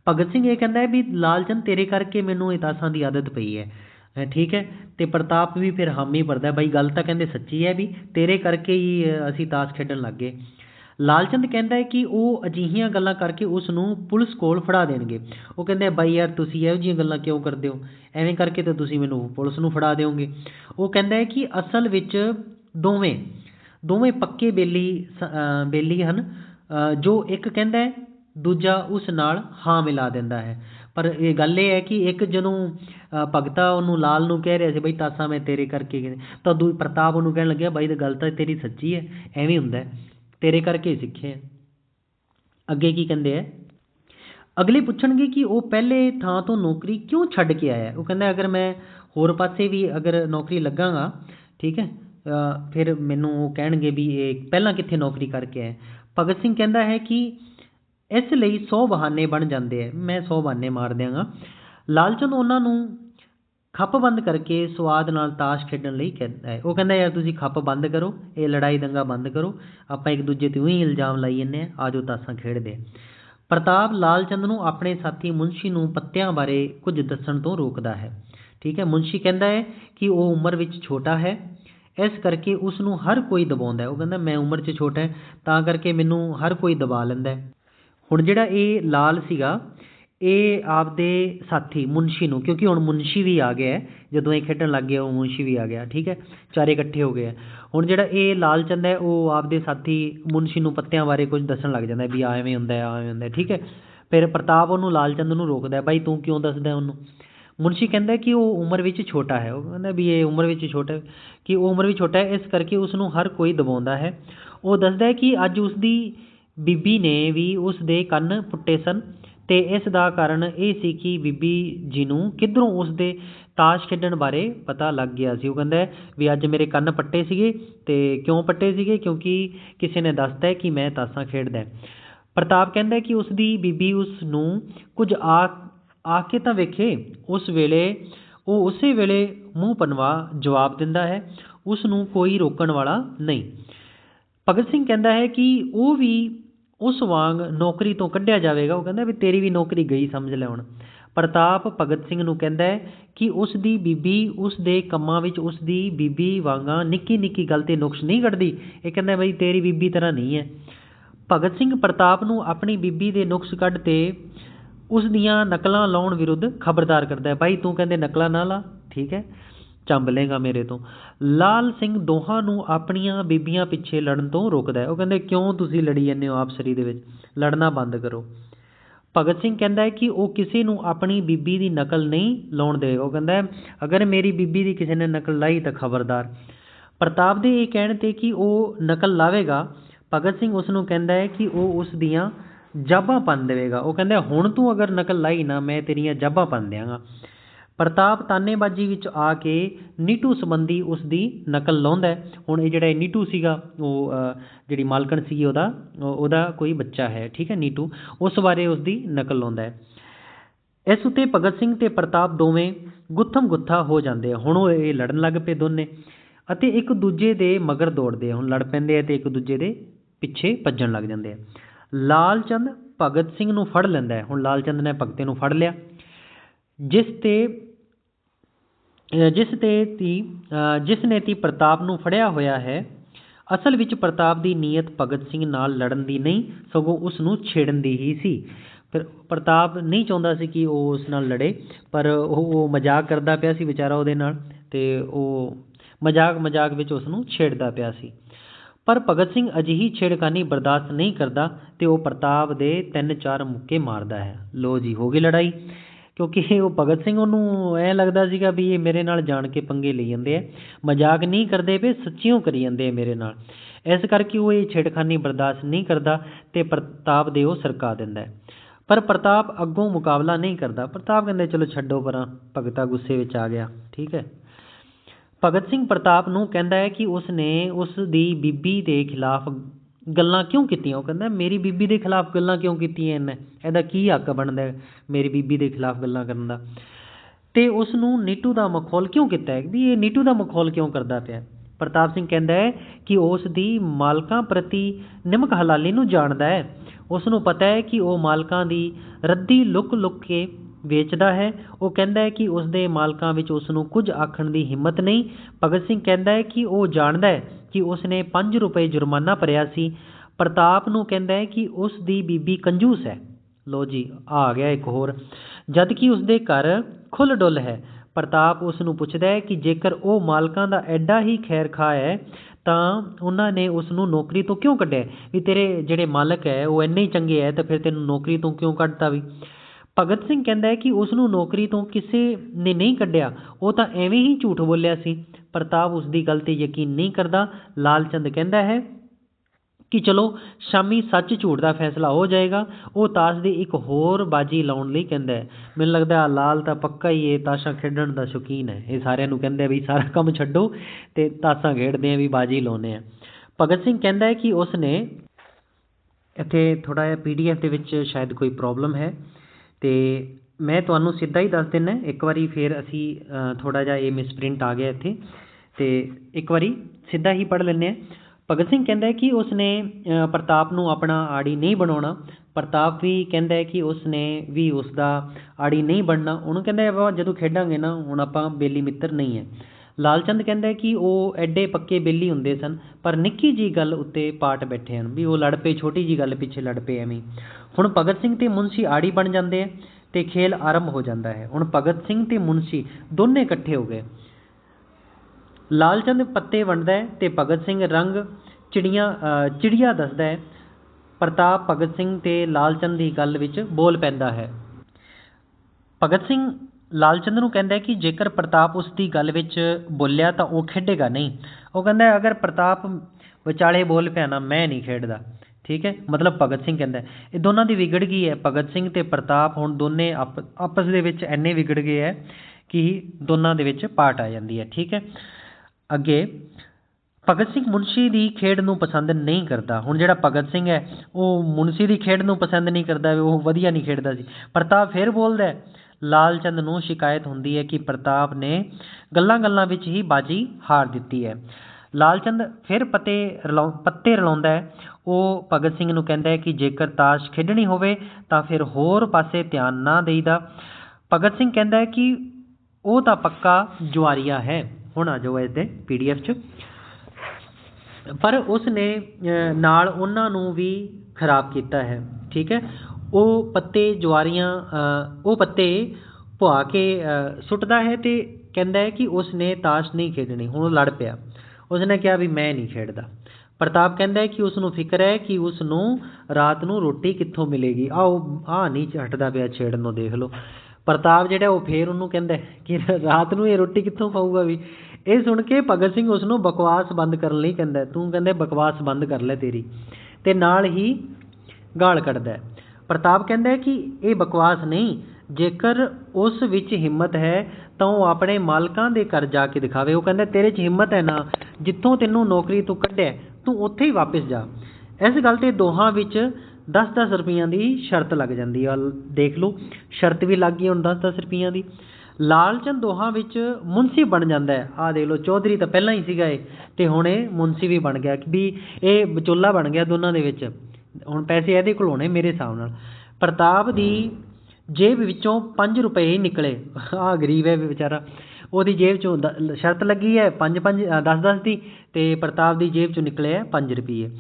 ਭਗਤ ਸਿੰਘ ਇਹ ਕਹਿੰਦਾ ਵੀ ਲਾਲਚੰਦ ਤੇਰੇ ਕਰਕੇ ਮੈਨੂੰ ਇਹ ਤਾਸਾਂ ਦੀ ਆਦਤ ਪਈ ਹੈ ਠੀਕ ਹੈ ਤੇ ਪ੍ਰਤਾਪ ਵੀ ਫਿਰ ਹਾਮੀ ਭਰਦਾ। ਬਾਈ ਗੱਲ ਤਾਂ ਕਹਿੰਦੇ ਸੱਚੀ ਹੈ ਵੀ ਤੇਰੇ ਕਰਕੇ ਹੀ ਅਸੀਂ ਤਾਸ਼ ਖੇਡਣ ਲੱਗ ਗਏ। ਲਾਲਚੰਦ ਕਹਿੰਦਾ ਹੈ ਕਿ ਉਹ ਅਜਿਹੀਆਂ ਗੱਲਾਂ ਕਰਕੇ ਉਸ ਨੂੰ ਪੁਲਿਸ ਕੋਲ ਫੜਾ ਦੇਣਗੇ। ਉਹ ਕਹਿੰਦਾ ਬਾਈ ਯਾਰ, ਤੁਸੀਂ ਇਹੋ ਜਿਹੀਆਂ ਗੱਲਾਂ ਕਿਉਂ ਕਰਦੇ ਹੋ? ਐਵੇਂ ਕਰਕੇ ਤਾਂ ਤੁਸੀਂ ਮੈਨੂੰ ਪੁਲਿਸ ਨੂੰ ਫੜਾ ਦਿਓਗੇ। ਉਹ ਕਹਿੰਦਾ ਹੈ ਕਿ ਅਸਲ ਵਿੱਚ ਦੋਵੇਂ ਦੋਵੇਂ ਪੱਕੇ ਬੇਲੀ ਸ- ਬੇਲੀ ਹਨ ਜੋ ਇੱਕ ਕਹਿੰਦਾ ਹੈ, ਦੂਜਾ ਉਸ ਨਾਲ ਹਾਂ ਮਿਲਾ ਦਿੰਦਾ ਹੈ। ਪਰ ਇਹ ਗੱਲ ਇਹ ਹੈ ਕਿ ਇੱਕ ਜਦੋਂ ਭਗਤਾ ਉਹਨੂੰ ਲਾਲ ਨੂੰ ਕਹਿ ਰਿਹਾ ਸੀ, ਬਈ ਤਾਸਾ ਮੈਂ ਤੇਰੇ ਕਰਕੇ ਕਹਿੰਦੇ ਤਾਂ ਦੂ, ਪ੍ਰਤਾਪ ਉਹਨੂੰ ਕਹਿਣ ਲੱਗਿਆ, ਬਾਈ ਤਾਂ ਗੱਲ ਤਾਂ ਤੇਰੀ ਸੱਚੀ ਹੈ, ਐਵੇਂ ਹੁੰਦਾ ਤੇਰੇ ਕਰਕੇ ਹੀ ਸਿੱਖੇ ਸਿੱਖਿਆ ਅੱਗੇ ਕੀ ਕਹਿੰਦੇ ਆ? ਅਗਲੇ ਪੁੱਛਣਗੇ ਕਿ ਉਹ ਪਹਿਲੇ ਥਾਂ ਤੋਂ ਨੌਕਰੀ ਕਿਉਂ ਛੱਡ ਕੇ ਆਇਆ? ਉਹ ਕਹਿੰਦਾ, ਅਗਰ ਮੈਂ ਹੋਰ ਪਾਸੇ ਵੀ ਅਗਰ ਨੌਕਰੀ ਲੱਗਾਂਗਾ, ਠੀਕ ਹੈ ਫਿਰ ਮੈਨੂੰ ਉਹ ਕਹਿਣਗੇ ਵੀ ਇਹ ਪਹਿਲਾਂ ਕਿੱਥੇ ਨੌਕਰੀ ਕਰਕੇ ਆਏ ਭਗਤ ਸਿੰਘ ਕਹਿੰਦਾ ਹੈ ਕਿ ਇਸ ਲਈ 100 ਬਹਾਨੇ ਬਣ ਜਾਂਦੇ ਆ। ਮੈਂ 100 ਬਹਾਨੇ ਮਾਰ ਦਿਆਂਗਾ। ਲਾਲਚੰਦ ਉਹਨਾਂ ਨੂੰ ਖੱਪ ਬੰਦ ਕਰਕੇ ਸਵਾਦ ਨਾਲ ਤਾਸ਼ ਖੇਡਣ ਲਈ ਕਹਿੰਦਾ ਹੈ ਉਹ ਕਹਿੰਦਾ, ਯਾਰ ਤੁਸੀਂ ਖੱਪ ਬੰਦ ਕਰੋ, ਇਹ ਲੜਾਈ ਦੰਗਾ ਬੰਦ ਕਰੋ, ਆਪਾਂ ਇੱਕ ਦੂਜੇ ਤੇ ਉਹੀ ਇਲਜ਼ਾਮ ਲਾਈ ਜਾਂਦੇ ਹਾਂ, ਆ ਆਜੋ ਤਾਸਾਂ ਖੇਡਦੇ ਹਾਂ। ਪ੍ਰਤਾਪ ਲਾਲਚੰਦ ਨੂੰ ਆਪਣੇ ਸਾਥੀ ਮੁਨਸ਼ੀ ਨੂੰ ਪੱਤਿਆਂ ਬਾਰੇ ਕੁਝ ਦੱਸਣ ਤੋਂ ਰੋਕਦਾ ਹੈ। ਠੀਕ ਹੈ, ਮੁਨਸ਼ੀ ਕਹਿੰਦਾ ਹੈ ਕਿ ਉਹ ਉਮਰ ਵਿੱਚ ਛੋਟਾ ਹੈ। ਇਸ ਕਰਕੇ ਉਸ ਨੂੰ ਹਰ ਕੋਈ ਦਬਾਉਂਦਾ ਉਹ ਕਹਿੰਦਾ, ਮੈਂ ਉਮਰ 'ਚ ਛੋਟਾ ਤਾਂ ਕਰਕੇ ਮੈਨੂੰ ਹਰ ਕੋਈ ਦਬਾ ਲੈਂਦਾ ਹੁਣ ਜਿਹੜਾ ਇਹ ਲਾਲ ਸੀਗਾ ਇਹ ਆਪਦੇ ਸਾਥੀ ਮੁਨਸ਼ੀ ਨੂੰ ਕਿਉਂਕਿ ਹੁਣ ਮੁਨਸ਼ੀ ਵੀ ਆ ਗਿਆ ਹੈ, ਜਦੋਂ ਇਹ ਖੇਡਣ ਲੱਗ ਗਿਆ ਉਹ ਮੁਨਸ਼ੀ ਵੀ ਆ ਗਿਆ ਠੀਕ ਹੈ ਚਾਰੇ ਇਕੱਠੇ ਹੋ ਗਏ ਹੈ। ਹੁਣ ਜਿਹੜਾ ਇਹ ਲਾਲ ਚੰਦ ਹੈ ਉਹ ਆਪਦੇ ਸਾਥੀ ਮੁਨਸ਼ੀ ਨੂੰ ਪੱਤਿਆਂ ਬਾਰੇ ਕੁਝ ਦੱਸਣ ਲੱਗ ਜਾਂਦਾ ਵੀ ਆ ਐਵੇਂ ਹੁੰਦਾ ਆ ਐਵੇਂ ਹੁੰਦਾ ਠੀਕ ਹੈ। ਫਿਰ ਪ੍ਰਤਾਪ ਉਹਨੂੰ ਲਾਲ ਚੰਦ ਨੂੰ ਰੋਕਦਾ ਹੈ, ਬਾਈ ਤੂੰ ਕਿਉਂ ਦੱਸਦਾ ਉਹਨੂੰ? ਮੁਨਸ਼ੀ ਕਹਿੰਦਾ ਕਿ ਉਹ ਉਮਰ ਵਿੱਚ ਛੋਟਾ ਹੈ ਉਹ ਕਹਿੰਦਾ ਵੀ ਇਹ ਉਮਰ ਵਿੱਚ ਛੋਟਾ ਹੈ ਕਿ ਉਹ ਉਮਰ ਵਿੱਚ ਛੋਟਾ ਹੈ ਇਸ ਕਰਕੇ ਉਸ ਨੂੰ ਹਰ ਕੋਈ ਦਬਾਉਂਦਾ ਹੈ। ਉਹ ਦੱਸਦਾ ਹੈ ਕਿ ਅੱਜ ਉਸ ਦੀ ਬੀਬੀ ਨੇ ਵੀ ਉਸ ਦੇ ਕੰਨ ਪੁੱਟੇ ਸਨ ਅਤੇ ਇਸ ਦਾ ਕਾਰਨ ਇਹ ਸੀ ਕਿ ਬੀਬੀ ਜੀ ਨੂੰ ਕਿੱਧਰੋਂ ਉਸਦੇ ਤਾਸ਼ ਖੇਡਣ ਬਾਰੇ ਪਤਾ ਲੱਗ ਗਿਆ ਸੀ। ਉਹ ਕਹਿੰਦਾ ਵੀ ਅੱਜ ਮੇਰੇ ਕੰਨ ਪੱਟੇ ਸੀਗੇ ਅਤੇ ਕਿਉਂ ਪੱਟੇ ਸੀਗੇ? ਕਿਉਂਕਿ ਕਿਸੇ ਨੇ ਦੱਸਤਾ ਕਿ ਮੈਂ ਤਾਸਾਂ ਖੇਡਦਾ ਪ੍ਰਤਾਪ ਕਹਿੰਦਾ ਕਿ ਉਸਦੀ ਬੀਬੀ ਉਸ ਨੂੰ ਕੁਝ ਆ ਆ ਕੇ ਤਾਂ ਵੇਖੇ, ਉਸ ਵੇਲੇ, ਉਹ ਉਸੇ ਵੇਲੇ ਮੂੰਹ ਪਨਵਾ ਜਵਾਬ ਦਿੰਦਾ ਹੈ ਉਸ ਨੂੰ ਕੋਈ ਰੋਕਣ ਵਾਲਾ ਨਹੀਂ। ਭਗਤ ਸਿੰਘ ਕਹਿੰਦਾ ਹੈ ਕਿ ਉਹ ਵੀ ਉਸ ਵਾਂਗ ਨੌਕਰੀ ਤੋਂ ਕੱਢਿਆ ਜਾਵੇਗਾ। ਉਹ ਕਹਿੰਦਾ ਵੀ ਤੇਰੀ ਵੀ ਨੌਕਰੀ ਗਈ, ਸਮਝ ਲੈ ਹੁਣ। ਪ੍ਰਤਾਪ ਭਗਤ ਸਿੰਘ ਨੂੰ ਕਹਿੰਦਾ ਕਿ ਉਸ ਦੀ ਬੀਬੀ, ਉਸ ਦੇ ਕੰਮਾਂ ਵਿੱਚ ਉਸ ਦੀ ਬੀਬੀ ਵਾਂਗਾ ਨਿੱਕੀ ਨਿੱਕੀ ਗੱਲ ਤੇ ਨੁਕਸ ਨਹੀਂ ਕੱਢਦੀ। ਇਹ ਕਹਿੰਦਾ ਬਈ ਤੇਰੀ ਬੀਬੀ ਤਰ੍ਹਾਂ ਨਹੀਂ ਹੈ। ਭਗਤ ਸਿੰਘ ਪ੍ਰਤਾਪ ਨੂੰ ਆਪਣੀ ਬੀਬੀ ਦੇ ਨੁਕਸ ਕੱਢ ਤੇ ਉਸ ਦੀਆਂ ਨਕਲਾਂ ਲਾਉਣ ਵਿਰੁੱਧ ਖਬਰਦਾਰ ਕਰਦਾ ਹੈ। ਭਾਈ ਤੂੰ ਕਹਿੰਦੇ ਨਕਲਾਂ ਨਾ ਲਾ, ਠੀਕ ਹੈ? ਚੰਬ ਲੇਗਾ ਮੇਰੇ ਤੋਂ। ਲਾਲ ਸਿੰਘ ਦੋਹਾਂ ਨੂੰ ਆਪਣੀਆਂ ਬੀਬੀਆਂ ਪਿੱਛੇ ਲੜਨ ਤੋਂ ਰੋਕਦਾ ਉਹ ਕਹਿੰਦੇ, ਕਿਉਂ ਤੁਸੀਂ ਲੜੀ ਜਾਂਦੇ ਹੋ ਆਪਸਰੀ ਦੇ ਵਿੱਚ? ਲੜਨਾ ਬੰਦ ਕਰੋ। ਭਗਤ ਸਿੰਘ ਕਹਿੰਦਾ ਹੈ ਕਿ ਉਹ ਕਿਸੇ ਨੂੰ ਆਪਣੀ ਬੀਬੀ ਦੀ ਨਕਲ ਨਹੀਂ ਲਾਉਣ ਦੇਵੇਗਾ ਉਹ ਕਹਿੰਦਾ ਅਗਰ ਮੇਰੀ ਬੀਬੀ ਦੀ ਕਿਸੇ ਨੇ ਨਕਲ ਲਾਈ ਤਾਂ ਖਬਰਦਾਰ। ਪ੍ਰਤਾਪ ਦੇ ਇਹ ਕਹਿਣ ਤੇ ਕਿ ਉਹ ਨਕਲ ਲਾਵੇਗਾ, ਭਗਤ ਸਿੰਘ ਉਸ ਨੂੰ ਕਹਿੰਦਾ ਹੈ ਕਿ ਉਹ ਉਸ ਦੀਆਂ ਜਾਬਾਂ ਪੰਨ ਦੇਵੇਗਾ। ਉਹ ਕਹਿੰਦਾ ਹੁਣ ਤੂੰ ਅਗਰ ਨਕਲ ਲਾਈ ਨਾ, ਮੈਂ ਤੇਰੀਆਂ ਜਾਬਾਂ ਪੰਨ ਦਿਆਂਗਾ। ਪ੍ਰਤਾਪ ਤਾਨੇਬਾਜੀ ਵਿੱਚ ਆ ਕੇ ਨੀਟੂ ਸੰਬੰਧੀ ਉਸ ਦੀ ਨਕਲ ਲਾਉਂਦਾ ਹੁਣ ਇਹ ਜਿਹੜਾ ਇਹ ਨੀਟੂ ਸੀਗਾ, ਉਹ ਜਿਹੜੀ ਮਾਲਕਣ ਸੀਗੀ ਉਹਦਾ ਉਹਦਾ ਕੋਈ ਬੱਚਾ ਹੈ, ਠੀਕ ਹੈ, ਨੀਟੂ। ਉਸ ਬਾਰੇ ਉਸ ਦੀ ਨਕਲ ਲਾਉਂਦਾ ਇਸ ਉੱਤੇ ਭਗਤ ਸਿੰਘ ਤੇ ਪ੍ਰਤਾਪ ਦੋਵੇਂ ਗੁੱਥਮ ਗੁੱਥਾ ਹੋ ਜਾਂਦੇ ਹੁਣ ਉਹ ਇਹ ਲੜਨ ਲੱਗ ਪਏ ਦੋਨੇ ਅਤੇ ਇੱਕ ਦੂਜੇ ਦੇ ਮਗਰ ਦੌੜਦੇ ਹੁਣ ਲੜ ਪੈਂਦੇ ਆ ਤੇ ਇੱਕ ਦੂਜੇ ਦੇ ਪਿੱਛੇ ਭੱਜਣ ਲੱਗ ਜਾਂਦੇ ਆ। ਲਾਲਚੰਦ ਭਗਤ ਸਿੰਘ ਨੂੰ ਫੜ ਲੈਂਦਾ ਹੁਣ ਲਾਲਚੰਦ ਨੇ ਭਗਤੇ ਨੂੰ ਫੜ ਲਿਆ। ਜਿਸ ਤੇ ਜਿਸ ਤੇ ਤੀ ਜਿਸ ਨੇ ਤੀ ਪ੍ਰਤਾਪ ਨੂੰ ਫੜਿਆ ਹੋਇਆ ਹੈ, ਅਸਲ ਵਿੱਚ ਪ੍ਰਤਾਪ ਦੀ ਨੀਅਤ ਭਗਤ ਸਿੰਘ ਨਾਲ ਲੜਨ ਦੀ ਨਹੀਂ, ਸਗੋਂ ਉਸ ਨੂੰ ਛੇੜਨ ਦੀ ਹੀ ਸੀ। ਪਰ ਪ੍ਰਤਾਪ ਨਹੀਂ ਚਾਹੁੰਦਾ ਸੀ ਕਿ ਉਹ ਉਸ ਨਾਲ ਲੜੇ, ਪਰ ਉਹ ਉਹ ਮਜ਼ਾਕ ਕਰਦਾ ਪਿਆ ਸੀ ਵਿਚਾਰਾ ਉਹਦੇ ਨਾਲ ਅਤੇ ਉਹ ਮਜ਼ਾਕ ਮਜ਼ਾਕ ਵਿੱਚ ਉਸ ਨੂੰ ਛੇੜਦਾ ਪਿਆ ਸੀ। ਪਰ ਭਗਤ ਸਿੰਘ ਅਜਿਹੀ ਛੇੜਖਾਨੀ ਬਰਦਾਸ਼ਤ ਨਹੀਂ ਕਰਦਾ ਤੇ ਉਹ ਪ੍ਰਤਾਪ ਦੇ ਤਿੰਨ ਚਾਰ ਮੁੱਕੇ ਮਾਰਦਾ ਹੈ। ਲੋ ਜੀ, ਹੋ ਗਈ ਲੜਾਈ। ਕਿਉਂਕਿ ਉਹ ਭਗਤ ਸਿੰਘ ਉਹਨੂੰ ਐਂ ਲੱਗਦਾ ਸੀਗਾ ਵੀ ਇਹ ਮੇਰੇ ਨਾਲ ਜਾਣ ਕੇ ਪੰਗੇ ਲਈ ਜਾਂਦੇ ਆ। ਮਜ਼ਾਕ ਨਹੀਂ ਕਰਦੇ ਪਏ, ਸੱਚੀਓ ਕਰੀ ਜਾਂਦੇ ਆ ਮੇਰੇ ਨਾਲ। ਇਸ ਕਰਕੇ ਉਹ ਇਹ ਛੇੜਖਾਨੀ ਬਰਦਾਸ਼ਤ ਨਹੀਂ ਕਰਦਾ ਅਤੇ ਪ੍ਰਤਾਪ ਦੇ ਉਹ ਸਰਕਾ ਦਿੰਦਾ ਪਰ ਪ੍ਰਤਾਪ ਅੱਗੋਂ ਮੁਕਾਬਲਾ ਨਹੀਂ ਕਰਦਾ। ਪ੍ਰਤਾਪ ਕਹਿੰਦੇ, ਚਲੋ ਛੱਡੋ ਪਰਾਂ, ਭਗਤਾ ਗੁੱਸੇ ਵਿੱਚ ਆ ਗਿਆ। ਠੀਕ ਹੈ। ਭਗਤ ਸਿੰਘ ਪ੍ਰਤਾਪ ਨੂੰ ਕਹਿੰਦਾ ਹੈ ਕਿ ਉਸ ਨੇ ਉਸ ਦੀ ਬੀਬੀ ਦੇ ਖਿਲਾਫ ਗੱਲਾਂ ਕਿਉਂ ਕੀਤੀਆਂ? ਉਹ ਕਹਿੰਦਾ, ਮੇਰੀ ਬੀਬੀ ਦੇ ਖਿਲਾਫ ਗੱਲਾਂ ਕਿਉਂ ਕੀਤੀਆਂ ਇਹਨੇ? ਇਹਦਾ ਕੀ ਹੱਕ ਬਣਦਾ ਮੇਰੀ ਬੀਬੀ ਦੇ ਖਿਲਾਫ ਗੱਲਾਂ ਕਰਨ ਦਾ? ਅਤੇ ਉਸ ਨੂੰ ਨੀਟੂ ਦਾ ਮਖੌਲ ਕਿਉਂ ਕੀਤਾ ਹੈ? ਵੀ ਇਹ ਨੀਟੂ ਦਾ ਮਖੌਲ ਕਿਉਂ ਕਰਦਾ ਪਿਆ? ਪ੍ਰਤਾਪ ਸਿੰਘ ਕਹਿੰਦਾ ਹੈ ਕਿ ਉਸ ਦੀ ਮਾਲਕਾਂ ਪ੍ਰਤੀ ਨਿਮਕ ਹਲਾਲੀ ਨੂੰ ਜਾਣਦਾ ਹੈ। ਉਸ ਨੂੰ ਪਤਾ ਹੈ ਕਿ ਉਹ ਮਾਲਕਾਂ ਦੀ ਰੱਦੀ ਲੁੱਕ ਲੁੱਕ ਕੇ ਵੇਚਦਾ ਹੈ। ਉਹ ਕਹਿੰਦਾ ਹੈ ਕਿ ਉਸ ਦੇ ਮਾਲਕਾਂ ਵਿੱਚ ਉਸ ਨੂੰ ਕੁਝ ਆਖਣ ਦੀ ਹਿੰਮਤ ਨਹੀਂ। ਭਗਤ ਸਿੰਘ ਕਹਿੰਦਾ ਹੈ ਕਿ ਉਹ ਜਾਣਦਾ ਹੈ ਕਿ ਉਸ ਨੇ 5 ਰੁਪਏ ਜੁਰਮਾਨਾ ਭਰਿਆ ਸੀ। ਪ੍ਰਤਾਪ ਨੂੰ ਕਹਿੰਦਾ ਹੈ ਕਿ ਉਸ ਦੀ ਬੀਬੀ ਕੰਜੂਸ ਹੈ। ਲੋ ਜੀ, ਆ ਗਿਆ ਇੱਕ ਹੋਰ। ਜਦ ਕਿ ਉਸ ਦੇ ਘਰ ਖੁੱਲ ਡੁੱਲ ਹੈ, ਪ੍ਰਤਾਪ ਉਸ ਨੂੰ ਪੁੱਛਦਾ ਹੈ ਕਿ ਜੇਕਰ ਉਹ ਮਾਲਕਾਂ ਦਾ ਐਡਾ ਹੀ ਖੈਰ ਖਾ ਹੈ, ਤਾਂ ਉਹਨਾਂ ਨੇ ਉਸ ਨੂੰ ਨੌਕਰੀ ਤੋਂ ਕਿਉਂ ਕੱਢਿਆ? ਵੀ ਤੇਰੇ ਜਿਹੜੇ ਮਾਲਕ ਹੈ, ਉਹ ਇੰਨੇ ਹੀ ਚੰਗੇ ਹੈ, ਤਾਂ ਫਿਰ ਤੈਨੂੰ ਨੌਕਰੀ ਤੋਂ ਕਿਉਂ ਕੱਢਤਾ ਵੀ? ਭਗਤ ਸਿੰਘ ਕਹਿੰਦਾ ਕਿ ਉਸ ਨੂੰ ਨੌਕਰੀ ਤੋਂ ਕਿਸੇ ਨੇ ਨਹੀਂ ਕੱਢਿਆ। ਉਹ ਤਾਂ ਐਵੇਂ ਹੀ ਝੂਠ ਬੋਲਿਆ ਸੀ। ਪ੍ਰਤਾਪ ਉਸ ਦੀ ਗੱਲ ਤੇ ਯਕੀਨ ਨਹੀਂ ਕਰਦਾ। ਲਾਲ ਚੰਦ ਕਹਿੰਦਾ ਹੈ ਕਿ ਚਲੋ, ਸ਼ਾਮੀ ਸੱਚ ਝੂਠ ਦਾ ਫੈਸਲਾ ਹੋ ਜਾਏਗਾ। ਉਹ ਤਾਸ਼ ਦੀ ਇੱਕ ਹੋਰ ਬਾਜੀ ਲਾਉਣ ਲਈ ਕਹਿੰਦਾ ਮੈਨੂੰ ਲੱਗਦਾ ਲਾਲ ਤਾਂ ਪੱਕਾ ਹੀ ਇਹ ਤਾਸ਼ਾਂ ਖੇਡਣ ਦਾ ਸ਼ੌਕੀਨ ਹੈ। ਇਹ ਸਾਰਿਆਂ ਨੂੰ ਕਹਿੰਦਾ ਵੀ ਸਾਰਾ ਕੰਮ ਛੱਡੋ ਤੇ ਤਾਸ਼ਾਂ ਖੇਡਦੇ ਆ ਵੀ ਬਾਜੀ ਲਾਉਂਦੇ ਆ। ਭਗਤ ਸਿੰਘ ਕਹਿੰਦਾ ਹੈ ਕਿ ਉਸ ਨੇ ਇੱਥੇ ਥੋੜਾ ਜਿਹਾ ਪੀਡੀਐਫ ਦੇ ਵਿੱਚ ਸ਼ਾਇਦ ਕੋਈ ਪ੍ਰੋਬਲਮ ਹੈ। ਅਤੇ ਮੈਂ ਤੁਹਾਨੂੰ ਸਿੱਧਾ ਹੀ ਦੱਸ ਦਿੰਦਾ, ਇੱਕ ਵਾਰੀ ਫਿਰ ਅਸੀਂ ਥੋੜ੍ਹਾ ਜਿਹਾ ਇਹ ਮਿਸਪ੍ਰਿੰਟ ਆ ਗਿਆ ਇੱਥੇ ਅਤੇ ਇੱਕ ਵਾਰੀ ਸਿੱਧਾ ਹੀ ਪੜ੍ਹ ਲੈਂਦੇ ਹਾਂ। ਭਗਤ ਸਿੰਘ ਕਹਿੰਦਾ ਕਿ ਉਸਨੇ ਪ੍ਰਤਾਪ ਨੂੰ ਆਪਣਾ ਆੜੀ ਨਹੀਂ ਬਣਾਉਣਾ, ਪ੍ਰਤਾਪ ਵੀ ਕਹਿੰਦਾ ਕਿ ਉਸਨੇ ਵੀ ਉਸਦਾ ਆੜੀ ਨਹੀਂ ਬਣਨਾ। ਉਹਨੂੰ ਕਹਿੰਦਾ ਹੈ ਜਦੋਂ ਖੇਡਾਂਗੇ ਨਾ, ਹੁਣ ਆਪਾਂ ਬੇਲੀ ਮਿੱਤਰ ਨਹੀਂ ਹੈ। ਲਾਲਚੰਦ ਕਹਿੰਦਾ ਕਿ ਉਹ ਐਡੇ ਪੱਕੇ ਬੇਲੀ ਹੁੰਦੇ ਸਨ, ਪਰ ਨਿੱਕੀ ਜਿਹੀ ਗੱਲ ਉੱਤੇ ਪਾਟ ਬੈਠੇ ਹਨ, ਵੀ ਉਹ ਲੜ ਪਏ, ਛੋਟੀ ਜਿਹੀ ਗੱਲ ਪਿੱਛੇ ਲੜ ਪਏ ਐਵੇਂ। ਹੁਣ ਭਗਤ ਸਿੰਘ ਅਤੇ ਮੁਨਸ਼ੀ ਆੜੀ ਬਣ ਜਾਂਦੇ ਹੈ ਅਤੇ ਖੇਲ ਆਰੰਭ ਹੋ ਜਾਂਦਾ ਹੈ। ਹੁਣ ਭਗਤ ਸਿੰਘ ਅਤੇ ਮੁਨਸ਼ੀ ਦੋਨੇ ਇਕੱਠੇ ਹੋ ਗਏ। ਲਾਲਚੰਦ ਪੱਤੇ ਵੰਡਦਾ ਹੈ ਤੇ ਭਗਤ ਸਿੰਘ ਰੰਗ ਚਿੜੀਆਂ ਚਿੜੀਆ ਦੱਸਦਾ ਹੈ। ਪ੍ਰਤਾਪ ਭਗਤ ਸਿੰਘ ਤੇ ਲਾਲਚੰਦ ਦੀ ਗੱਲ ਵਿੱਚ ਬੋਲ ਪੈਂਦਾ ਹੈ। ਭਗਤ ਸਿੰਘ ਲਾਲਚੰਦ ਨੂੰ ਕਹਿੰਦਾ ਕਿ ਜੇਕਰ ਪ੍ਰਤਾਪ ਉਸ ਦੀ ਗੱਲ ਵਿੱਚ ਬੋਲਿਆ ਤਾਂ ਉਹ ਖੇਡੇਗਾ ਨਹੀਂ। ਉਹ ਕਹਿੰਦਾ ਅਗਰ ਪ੍ਰਤਾਪ ਵਿਚਾਲੇ ਬੋਲ ਪਿਆ ਨਾ, ਮੈਂ ਨਹੀਂ ਖੇਡਦਾ। ਠੀਕ ਹੈ? ਮਤਲਬ ਭਗਤ ਸਿੰਘ ਕਹਿੰਦਾ ਇਹ ਦੋਨਾਂ ਦੀ ਵਿਗੜ ਗਈ ਹੈ। ਭਗਤ ਸਿੰਘ ਅਤੇ ਪ੍ਰਤਾਪ ਹੁਣ ਦੋਨੇ ਆਪ, ਆਪਸ ਦੇ ਵਿੱਚ ਐਨੇ ਵਿਗੜ ਗਏ ਹੈ ਕਿ ਦੋਨਾਂ ਦੇ ਵਿੱਚ ਪਾਟ ਆ ਜਾਂਦੀ ਹੈ। ਠੀਕ ਹੈ? ਅੱਗੇ, ਭਗਤ ਸਿੰਘ ਮੁਨਸ਼ੀ ਦੀ ਖੇਡ ਨੂੰ ਪਸੰਦ ਨਹੀਂ ਕਰਦਾ। ਹੁਣ ਜਿਹੜਾ ਭਗਤ ਸਿੰਘ ਹੈ, ਉਹ ਮੁਨਸ਼ੀ ਦੀ ਖੇਡ ਨੂੰ ਪਸੰਦ ਨਹੀਂ ਕਰਦਾ, ਉਹ ਵਧੀਆ ਨਹੀਂ ਖੇਡਦਾ ਸੀ। ਪ੍ਰਤਾਪ ਫਿਰ ਬੋਲਦਾ ਲਾਲਚੰਦ ਨੂੰ ਸ਼ਿਕਾਇਤ ਹੁੰਦੀ ਹੈ ਕਿ ਪ੍ਰਤਾਪ ਨੇ ਗੱਲਾਂ ਗੱਲਾਂ ਵਿੱਚ ਹੀ ਬਾਜੀ ਹਾਰ ਦਿੱਤੀ ਹੈ। ਲਾਲਚੰਦ ਫਿਰ ਪਤੇ ਰਲਾਉ, ਪੱਤੇ ਰਲਾਉਂਦਾ ਹੈ। ਉਹ ਭਗਤ ਸਿੰਘ ਨੂੰ ਕਹਿੰਦਾ ਹੈ ਕਿ ਜੇਕਰ ਤਾਸ਼ ਖੇਡਣੀ ਹੋਵੇ ਤਾਂ ਫਿਰ ਹੋਰ ਪਾਸੇ ਧਿਆਨ ਨਾ ਦੇਈਦਾ। ਭਗਤ ਸਿੰਘ ਕਹਿੰਦਾ ਹੈ ਕਿ ਉਹ ਤਾਂ ਪੱਕਾ ਜੁਆਰੀਆ ਹੈ। ਹੁਣ ਆ ਜਾਓ ਇਸ ਦੇ ਪੀਡੀਐਫ 'ਚ। ਪਰ ਉਸ ਨੇ ਨਾਲ ਉਹਨਾਂ ਨੂੰ ਵੀ ਖਰਾਬ ਕੀਤਾ ਹੈ। ਠੀਕ ਹੈ? ਉਹ ਪੱਤੇ ਜੁਆਰੀਆਂ ਉਹ ਪੱਤੇ ਪੁਆ ਕੇ ਸੁੱਟਦਾ ਹੈ ਅਤੇ ਕਹਿੰਦਾ ਹੈ ਕਿ ਉਸਨੇ ਤਾਸ਼ ਨਹੀਂ ਖੇਡਣੀ, ਹੁਣ ਲੜ ਪਿਆ। ਉਸਨੇ ਕਿਹਾ ਵੀ ਮੈਂ ਨਹੀਂ ਖੇਡਦਾ। ਪ੍ਰਤਾਪ ਕਹਿੰਦਾ ਹੈ ਕਿ ਉਸਨੂੰ ਫਿਕਰ ਹੈ ਕਿ ਉਸਨੂੰ ਰਾਤ ਨੂੰ ਰੋਟੀ ਕਿੱਥੋਂ ਮਿਲੇਗੀ? ਆਹ ਆਹ ਨਹੀਂ ਹਟਦਾ ਪਿਆ ਛੇੜਨ ਨੂੰ ਦੇਖ ਲਓ। ਪ੍ਰਤਾਪ ਜਿਹੜਾ ਉਹ ਫੇਰ ਉਹਨੂੰ ਕਹਿੰਦਾ ਕਿ ਰਾਤ ਨੂੰ ਇਹ ਰੋਟੀ ਕਿੱਥੋਂ ਖਾਊਗਾ ਵੀ? ਇਹ ਸੁਣ ਕੇ ਭਗਤ ਸਿੰਘ ਉਸਨੂੰ ਬਕਵਾਸ ਬੰਦ ਕਰਨ ਲਈ ਕਹਿੰਦਾ ਤੂੰ ਕਹਿੰਦਾ ਬਕਵਾਸ ਬੰਦ ਕਰ ਲੈ ਤੇਰੀ। ਤੇ ਨਾਲ ਹੀ ਗਾਲ ਕੱਢਦਾ ਪ੍ਰਤਾਪ ਕਹਿੰਦਾ ਕਿ ਇਹ ਬਕਵਾਸ ਨਹੀਂ, ਜੇਕਰ ਉਸ ਵਿੱਚ ਹਿੰਮਤ ਹੈ, ਤਾਂ ਉਹ ਆਪਣੇ ਮਾਲਕਾਂ ਦੇ ਘਰ ਜਾ ਕੇ ਦਿਖਾਵੇ। ਉਹ ਕਹਿੰਦਾ, ਤੇਰੇ 'ਚ ਹਿੰਮਤ ਹੈ ਨਾ, ਜਿੱਥੋਂ ਤੈਨੂੰ ਨੌਕਰੀ ਤੋਂ ਕੱਢਿਆ, ਤੂੰ ਉੱਥੇ ਹੀ ਵਾਪਸ ਜਾ। ਇਸ ਗੱਲ ਤੇ ਦੋਹਾਂ ਵਿੱਚ 10-10 ਰੁਪਈਆਂ ਦੀ ਸ਼ਰਤ ਲੱਗ ਜਾਂਦੀ ਆ। ਦੇਖ ਲਓ, ਸ਼ਰਤ ਵੀ ਲੱਗ ਗਈ ਹੁਣ 10-10 ਰੁਪਈਆਂ ਦੀ। ਲਾਲਚੰਦ ਦੋਹਾਂ ਵਿੱਚ ਮੁਨਸੀ ਬਣ ਜਾਂਦਾ ਹੈ। ਆ ਦੇਖ ਲਓ, ਚੌਧਰੀ ਤਾਂ ਪਹਿਲਾਂ ਹੀ ਸੀਗਾ ਇਹ, ਤੇ ਹੁਣ ਇਹ ਮੁਨਸੀ ਵੀ ਬਣ ਗਿਆ ਕਿ ਵੀ ਇਹ ਵਿਚੋਲਾ ਬਣ ਗਿਆ ਦੋਨਾਂ ਦੇ ਵਿੱਚ। ਹੁਣ ਪੈਸੇ ਇਹਦੇ ਕੋਲ ਹੋਣੇ ਮੇਰੇ ਹਿਸਾਬ ਨਾਲ। ਪ੍ਰਤਾਪ ਦੀ ਜੇਬ ਵਿੱਚੋਂ ਪੰਜ ਰੁਪਏ ਹੀ ਨਿਕਲੇ। ਆਹ ਗਰੀਬ ਹੈ ਵਿਚਾਰਾ। ਉਹਦੀ ਜੇਬ ਚੋਂ ਦ ਸ਼ਰਤ ਲੱਗੀ ਹੈ, ਪੰਜ ਪੰਜ ਦਸ ਦਸ ਦੀ ਅਤੇ ਪ੍ਰਤਾਪ ਦੀ ਜੇਬ ਚੋਂ ਨਿਕਲੇ ਹੈ 5 ਰੁਪਏ।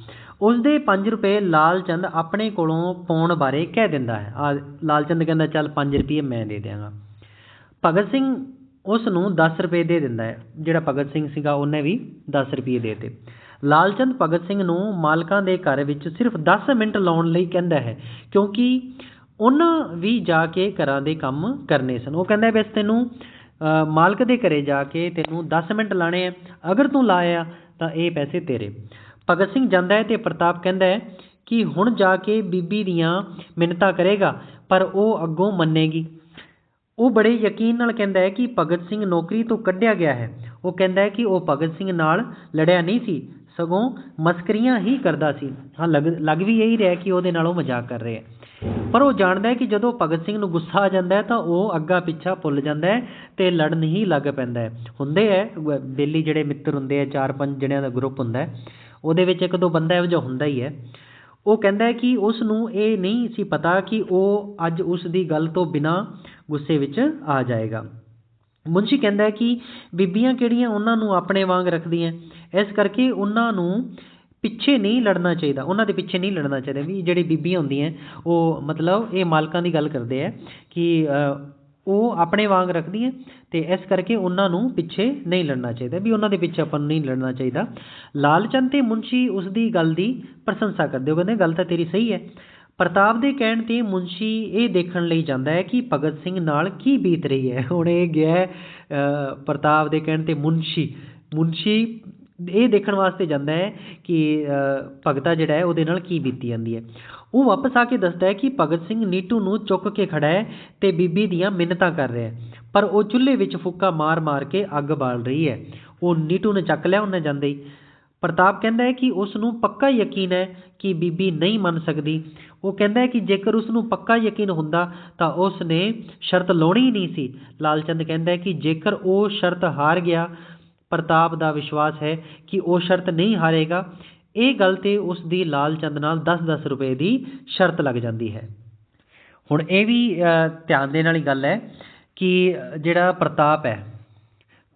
ਉਸ ਦੇ 5 ਰੁਪਏ ਲਾਲਚੰਦ ਆਪਣੇ ਕੋਲੋਂ ਪਾਉਣ ਬਾਰੇ ਕਹਿ ਦਿੰਦਾ ਹੈ। ਆ ਲਾਲਚੰਦ ਕਹਿੰਦਾ, ਚੱਲ ਪੰਜ ਰੁਪਈਏ ਮੈਂ ਦੇ ਦਿਆਂਗਾ। ਭਗਤ ਸਿੰਘ ਉਸ ਨੂੰ 10 ਰੁਪਏ ਦੇ ਦਿੰਦਾ ਹੈ। ਜਿਹੜਾ ਭਗਤ ਸਿੰਘ ਸੀਗਾ, ਉਹਨੇ ਵੀ ਦਸ ਰੁਪਈਏ ਦੇ ਦਿੱਤੇ। ਲਾਲਚੰਦ ਭਗਤ ਸਿੰਘ ਨੂੰ ਮਾਲਕਾਂ ਦੇ ਘਰ ਵਿੱਚ ਸਿਰਫ ਦਸ ਮਿੰਟ ਲਾਉਣ ਲਈ ਕਹਿੰਦਾ ਹੈ, ਕਿਉਂਕਿ ਉਹਨਾਂ ਵੀ ਜਾ ਕੇ ਘਰਾਂ ਦੇ ਕੰਮ ਕਰਨੇ ਸਨ। ਉਹ ਕਹਿੰਦਾ ਬਸ ਤੈਨੂੰ ਮਾਲਕ ਦੇ ਘਰੇ ਜਾ ਕੇ ਤੈਨੂੰ 10 ਮਿੰਟ ਲਾਣੇ ਆ। ਅਗਰ ਤੂੰ ਲਾਇਆ ਤਾਂ ਇਹ ਪੈਸੇ ਤੇਰੇ। ਭਗਤ ਸਿੰਘ ਜਾਂਦਾ ਹੈ ਤੇ ਪ੍ਰਤਾਪ ਕਹਿੰਦਾ ਹੈ ਕਿ ਹੁਣ ਜਾ ਕੇ ਬੀਬੀ ਦੀਆਂ ਮਿੰਨਤਾਂ ਕਰੇਗਾ, ਪਰ ਉਹ ਅੱਗੋਂ ਮੰਨੇਗੀ। ਉਹ ਬੜੇ ਯਕੀਨ ਨਾਲ ਕਹਿੰਦਾ ਹੈ ਕਿ ਭਗਤ ਸਿੰਘ ਨੌਕਰੀ ਤੋਂ ਕੱਢਿਆ ਗਿਆ ਹੈ। ਉਹ ਕਹਿੰਦਾ ਹੈ ਕਿ ਉਹ ਭਗਤ ਸਿੰਘ ਨਾਲ ਲੜਿਆ ਨਹੀਂ ਸੀ। ਸਗੋਂ ਮਸਕਰੀਆਂ ਹੀ ਕਰਦਾ ਸੀ। ਹਾਂ, ਲੱਗ ਲੱਗ ਵੀ ਇਹੀ ਰਿਹਾ ਕਿ ਉਹਦੇ ਨਾਲ ਉਹ ਮਜ਼ਾਕ ਕਰ ਰਿਹਾ। ਪਰ ਉਹ ਜਾਣਦਾ ਹੈ ਕਿ ਜਦੋਂ ਭਗਤ ਸਿੰਘ ਨੂੰ ਗੁੱਸਾ ਆ ਜਾਂਦਾ ਤਾਂ ਉਹ ਅੱਗਾ ਪਿੱਛਾ ਭੁੱਲ ਜਾਂਦਾ ਹੈ ਤੇ ਲੜਨ ਹੀ ਲੱਗ ਪੈਂਦਾ ਹੈ। ਹੁੰਦੇ ਹੈ ਬੇਲੀ ਜਿਹੜੇ ਮਿੱਤਰ ਹੁੰਦੇ ਆ ਚਾਰ ਪੰਜ ਜਣਿਆਂ ਦਾ ਗਰੁੱਪ ਹੁੰਦਾ ਉਹਦੇ ਵਿੱਚ ਇੱਕ ਦੋ ਬੰਦਾ ਇਹੋ ਜਿਹਾ ਹੁੰਦਾ ਹੀ ਹੈ। ਉਹ ਕਹਿੰਦਾ ਹੈ ਕਿ ਉਸ ਨੂੰ ਇਹ ਨਹੀਂ ਸੀ ਪਤਾ ਕਿ ਉਹ ਅੱਜ ਉਸ ਦੀ ਗੱਲ ਤੋਂ ਬਿਨਾ ਗੁੱਸੇ ਵਿੱਚ ਆ ਜਾਏਗਾ। ਮੁਨਸ਼ੀ ਕਹਿੰਦਾ ਕਿ ਬੀਬੀਆਂ ਕਿਹੜੀਆਂ ਉਹਨਾਂ ਨੂੰ ਆਪਣੇ ਵਾਂਗ ਰੱਖਦੀਆਂ? ਇਸ ਕਰਕੇ ਉਹਨਾਂ ਨੂੰ ਪਿੱਛੇ ਨਹੀਂ ਲੜਨਾ ਚਾਹੀਦਾ। ਉਹਨਾਂ ਦੇ ਪਿੱਛੇ ਨਹੀਂ ਲੜਨਾ ਚਾਹੀਦਾ ਵੀ ਜਿਹੜੀ ਬੀਬੀਆਂ ਹੁੰਦੀਆਂ ਉਹ ਮਤਲਬ ਇਹ ਮਾਲਕਾਂ ਦੀ ਗੱਲ ਕਰਦੇ ਹੈ ਕਿ ਉਹ ਆਪਣੇ ਵਾਂਗ ਰੱਖਦੀਆਂ ਅਤੇ ਇਸ ਕਰਕੇ ਉਹਨਾਂ ਨੂੰ ਪਿੱਛੇ ਨਹੀਂ ਲੜਨਾ ਚਾਹੀਦਾ ਵੀ ਉਹਨਾਂ ਦੇ ਪਿੱਛੇ ਆਪਾਂ ਨੂੰ ਨਹੀਂ ਲੜਨਾ ਚਾਹੀਦਾ। ਲਾਲਚੰਦ ਅਤੇ ਮੁਨਸ਼ੀ ਉਸ ਦੀ ਗੱਲ ਦੀ ਪ੍ਰਸ਼ੰਸਾ ਕਰਦੇ ਉਹ ਕਹਿੰਦੇ, ਗੱਲ ਤਾਂ ਤੇਰੀ ਸਹੀ ਹੈ। ਪ੍ਰਤਾਪ ਦੇ ਕਹਿਣ ਤੇ ਮੁਨਸ਼ੀ ਇਹ ਦੇਖਣ ਲਈ ਜਾਂਦਾ ਹੈ ਕਿ ਭਗਤ ਸਿੰਘ ਨਾਲ ਕੀ ਬੀਤ ਰਹੀ ਹੈ। ਹੁਣ ਇਹ ਗਿਆ ਪ੍ਰਤਾਪ ਦੇ ਕਹਿਣ ਤੇ ਮੁਨਸ਼ੀ। ਮੁਨਸ਼ੀ ਇਹ ਦੇਖਣ ਵਾਸਤੇ ਜਾਂਦਾ ਹੈ ਕਿ ਭਗਤਾ ਜਿਹੜਾ ਹੈ ਉਹਦੇ ਨਾਲ ਕੀ ਬੀਤੀ ਜਾਂਦੀ ਹੈ। ਉਹ ਵਾਪਸ ਆ ਕੇ ਦੱਸਦਾ ਹੈ ਕਿ ਭਗਤ ਸਿੰਘ ਨੀਟੂ ਨੂੰ ਚੁੱਕ ਕੇ ਖੜਾ ਹੈ ਅਤੇ ਬੀਬੀ ਦੀਆਂ ਮਿੰਨਤਾਂ ਕਰ ਰਿਹਾ ਪਰ ਉਹ ਚੁੱਲ੍ਹੇ ਵਿੱਚ ਫੂਕਾ ਮਾਰ ਮਾਰ ਕੇ ਅੱਗ ਬਾਲ ਰਹੀ ਹੈ। ਉਹ ਨੀਟੂ ਨੇ ਚੱਕ ਲਿਆ, ਉਹਨੇ ਜਾਂਦੇ ਹੀ। ਪ੍ਰਤਾਪ ਕਹਿੰਦਾ ਹੈ ਕਿ ਉਸ ਨੂੰ ਪੱਕਾ ਯਕੀਨ ਹੈ ਕਿ ਬੀਬੀ ਨਹੀਂ ਮੰਨ ਸਕਦੀ। ਉਹ ਕਹਿੰਦਾ ਹੈ ਕਿ ਜੇਕਰ ਉਸ ਨੂੰ ਪੱਕਾ ਯਕੀਨ ਹੁੰਦਾ ਤਾਂ ਉਸ ਨੇ ਸ਼ਰਤ ਲਾਉਣੀ ਹੀ ਨਹੀਂ ਸੀ। ਲਾਲ ਚੰਦ ਕਹਿੰਦਾ ਹੈ ਕਿ ਜੇਕਰ ਉਹ ਸ਼ਰਤ ਹਾਰ ਗਿਆ, ਪ੍ਰਤਾਪ ਦਾ ਵਿਸ਼ਵਾਸ ਹੈ ਕਿ ਉਹ ਸ਼ਰਤ ਨਹੀਂ ਹਾਰੇਗਾ। ਇਹ ਗੱਲ ਤੇ ਉਸ ਦੀ ਲਾਲ ਚੰਦ ਨਾਲ 10-10 ਰੁਪਏ ਦੀ ਸ਼ਰਤ ਲੱਗ ਜਾਂਦੀ ਹੈ। ਹੁਣ ਇਹ ਵੀ ਧਿਆਨ ਦੇਣ ਵਾਲੀ ਗੱਲ ਹੈ ਕਿ ਜਿਹੜਾ ਪ੍ਰਤਾਪ ਹੈ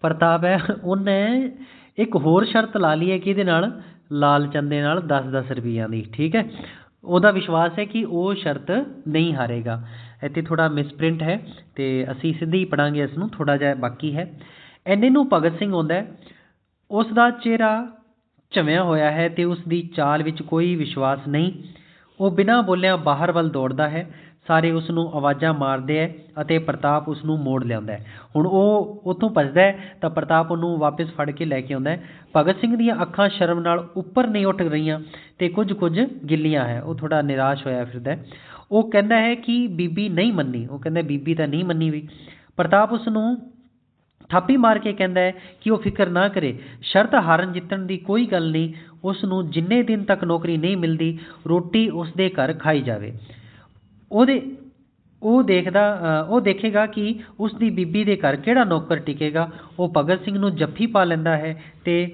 ਪ੍ਰਤਾਪ ਹੈ, ਉਹਨੇ ਇੱਕ ਹੋਰ ਸ਼ਰਤ ਲਾ ਲਈ ਹੈ ਕਿਹਦੇ ਨਾਲ ਲਾਲ ਚੰਦ ਦੇ ਨਾਲ ਦਸ ਦਸ ਰੁਪਈਆਂ ਦੀ, ਠੀਕ ਹੈ? ਉਹਦਾ ਵਿਸ਼ਵਾਸ ਹੈ ਕਿ ਉਹ ਸ਼ਰਤ ਨਹੀਂ ਹਾਰੇਗਾ। ਇੱਥੇ ਥੋੜ੍ਹਾ ਮਿਸਪ੍ਰਿੰਟ ਹੈ ਅਤੇ ਅਸੀਂ ਸਿੱਧੇ ਹੀ ਪੜਾਂਗੇ ਇਸ ਨੂੰ ਥੋੜ੍ਹਾ ਜਿਹਾ ਬਾਕੀ ਹੈ। ਐਨੇ ਨੂੰ ਭਗਤ ਸਿੰਘ ਆਉਂਦਾ ਹੈ, ਉਸ ਦਾ ਚਿਹਰਾ ਝਮਿਆ ਹੋਇਆ ਹੈ ਅਤੇ ਉਸ ਦੀ ਚਾਲ ਵਿੱਚ ਕੋਈ ਵਿਸ਼ਵਾਸ ਨਹੀਂ। ਉਹ ਬਿਨਾਂ ਬੋਲਿਆਂ ਬਾਹਰ ਵੱਲ ਦੌੜਦਾ ਹੈ। ਸਾਰੇ ਉਸ ਨੂੰ ਆਵਾਜ਼ਾਂ ਮਾਰਦੇ ਹੈ ਅਤੇ ਪ੍ਰਤਾਪ ਉਸ ਨੂੰ ਮੋੜ ਲਿਆਉਂਦਾ ਹੁਣ ਉਹ ਉੱਥੋਂ ਭੱਜਦਾ ਤਾਂ ਪ੍ਰਤਾਪ ਉਹਨੂੰ ਵਾਪਸ ਫੜ ਕੇ ਲੈ ਕੇ ਆਉਂਦਾ ਭਗਤ ਸਿੰਘ ਦੀਆਂ ਅੱਖਾਂ ਸ਼ਰਮ ਨਾਲ ਉੱਪਰ ਨਹੀਂ ਉੱਠ ਰਹੀਆਂ ਤੇ ਕੁਝ ਕੁਝ ਗਿੱਲੀਆਂ ਹੈ। ਉਹ ਥੋੜਾ ਨਿਰਾਸ਼ ਹੋਇਆ ਫਿਰਦਾ ਉਹ ਕਹਿੰਦਾ ਹੈ ਕਿ ਬੀਬੀ ਨਹੀਂ ਮੰਨੀ। ਉਹ ਕਹਿੰਦਾ ਬੀਬੀ ਤਾਂ ਨਹੀਂ ਮੰਨੀ ਵੀ। ਪ੍ਰਤਾਪ ਉਸ ਨੂੰ ਥਾਪੀ ਮਾਰ ਕੇ ਕਹਿੰਦਾ ਹੈ ਕਿ ਉਹ ਫਿਕਰ ਨਾ ਕਰੇ। ਸ਼ਰਤ ਹਾਰਨ ਜਿੱਤਣ ਦੀ ਕੋਈ ਗੱਲ ਨਹੀਂ। ਉਸ ਨੂੰ ਜਿੰਨੇ ਦਿਨ ਤੱਕ ਨੌਕਰੀ ਨਹੀਂ ਮਿਲਦੀ, ਰੋਟੀ ਉਸ ਦੇ ਘਰ ਖਾਈ ਜਾਵੇ। ਉਹਦੇ, ਉਹ ਦੇਖਦਾ ਉਹ ਦੇਖੇਗਾ ਕਿ ਉਸ ਦੀ ਬੀਬੀ ਦੇ ਘਰ ਕਿਹੜਾ ਨੌਕਰ ਟਿਕੇਗਾ? ਉਹ ਭਗਤ ਸਿੰਘ ਨੂੰ ਜੱਫੀ ਪਾ ਲੈਂਦਾ ਹੈ ਅਤੇ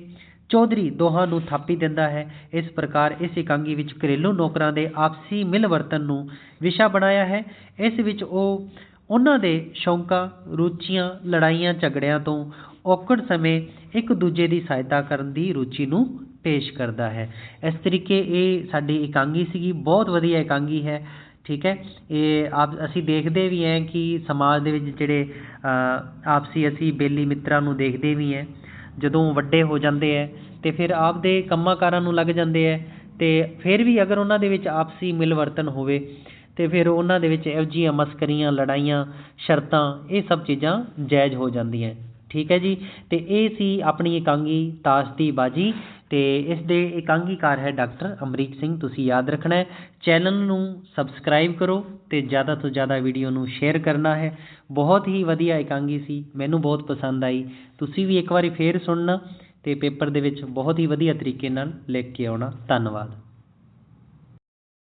ਚੌਧਰੀ ਦੋਹਾਂ ਨੂੰ ਥਾਪੀ ਦਿੰਦਾ ਹੈ। ਇਸ ਪ੍ਰਕਾਰ ਇਸ ਇਕਾਂਗੀ ਵਿੱਚ ਘਰੇਲੂ ਨੌਕਰਾਂ ਦੇ ਆਪਸੀ ਮਿਲਵਰਤਨ ਨੂੰ ਵਿਸ਼ਾ ਬਣਾਇਆ ਹੈ। ਇਸ ਵਿੱਚ ਉਹ ਉਹਨਾਂ ਦੇ ਸ਼ੌਂਕਾਂ, ਰੁਚੀਆਂ, ਲੜਾਈਆਂ, ਝਗੜਿਆਂ ਤੋਂ ਔਕੜ ਸਮੇਂ ਇੱਕ ਦੂਜੇ ਦੀ ਸਹਾਇਤਾ ਕਰਨ ਦੀ ਰੁਚੀ ਨੂੰ ਪੇਸ਼ ਕਰਦਾ ਹੈ। ਇਸ ਤਰੀਕੇ ਇਹ ਸਾਡੀ ਇਕਾਂਗੀ ਸੀਗੀ। ਬਹੁਤ ਵਧੀਆ ਇਕਾਂਗੀ ਹੈ। ਠੀਕ ਹੈ? ਇਹ ਆਪ, ਅਸੀਂ ਦੇਖਦੇ ਵੀ ਹੈ ਕਿ ਸਮਾਜ ਦੇ ਵਿੱਚ ਜਿਹੜੇ ਆਪਸੀ ਅਸੀਂ ਬੇਲੀ ਮਿੱਤਰਾਂ ਨੂੰ ਦੇਖਦੇ ਵੀ ਹੈ। ਜਦੋਂ ਵੱਡੇ ਹੋ ਜਾਂਦੇ ਹੈ ਅਤੇ ਫਿਰ ਆਪਦੇ ਕੰਮਾਂ ਕਾਰਾਂ ਨੂੰ ਲੱਗ ਜਾਂਦੇ ਹੈ ਅਤੇ ਫਿਰ ਵੀ ਅਗਰ ਉਹਨਾਂ ਦੇ ਵਿੱਚ ਆਪਸੀ ਮਿਲਵਰਤਨ ਹੋਵੇ, ਤੇ ਫਿਰ ਉਹਨਾਂ ਦੇ ਵਿੱਚ ਇਹੋ ਜਿਹੀਆਂ ਮਸਕਰੀਆਂ, ਲੜਾਈਆਂ, ਸ਼ਰਤਾਂ, ਇਹ ਸਭ ਚੀਜ਼ਾਂ ਜਾਇਜ਼ ਹੋ ਜਾਂਦੀਆਂ ਠੀਕ ਹੈ ਜੀ? ਅਤੇ ਇਹ ਸੀ ਆਪਣੀ ਇਕਾਂਗੀ ਤਾਸ਼ ਦੀ ਬਾਜੀ। ਅਤੇ ਇਸ ਦੇ ਇਕਾਂਗੀਕਾਰ ਹੈ ਡਾਕਟਰ ਅਮਰੀਕ ਸਿੰਘ, ਤੁਸੀਂ ਯਾਦ ਰੱਖਣਾ ਚੈਨਲ ਨੂੰ ਸਬਸਕ੍ਰਾਈਬ ਕਰੋ ਅਤੇ ਜ਼ਿਆਦਾ ਤੋਂ ਜ਼ਿਆਦਾ ਵੀਡੀਓ ਨੂੰ ਸ਼ੇਅਰ ਕਰਨਾ ਹੈ। ਬਹੁਤ ਹੀ ਵਧੀਆ ਇਕਾਂਗੀ ਸੀ, ਮੈਨੂੰ ਬਹੁਤ ਪਸੰਦ ਆਈ। ਤੁਸੀਂ ਵੀ ਇੱਕ ਵਾਰੀ ਫੇਰ ਸੁਣਨਾ ਅਤੇ ਪੇਪਰ ਦੇ ਵਿੱਚ ਬਹੁਤ ਹੀ ਵਧੀਆ ਤਰੀਕੇ ਨਾਲ ਲਿਖ ਕੇ ਆਉਣਾ। ਧੰਨਵਾਦ।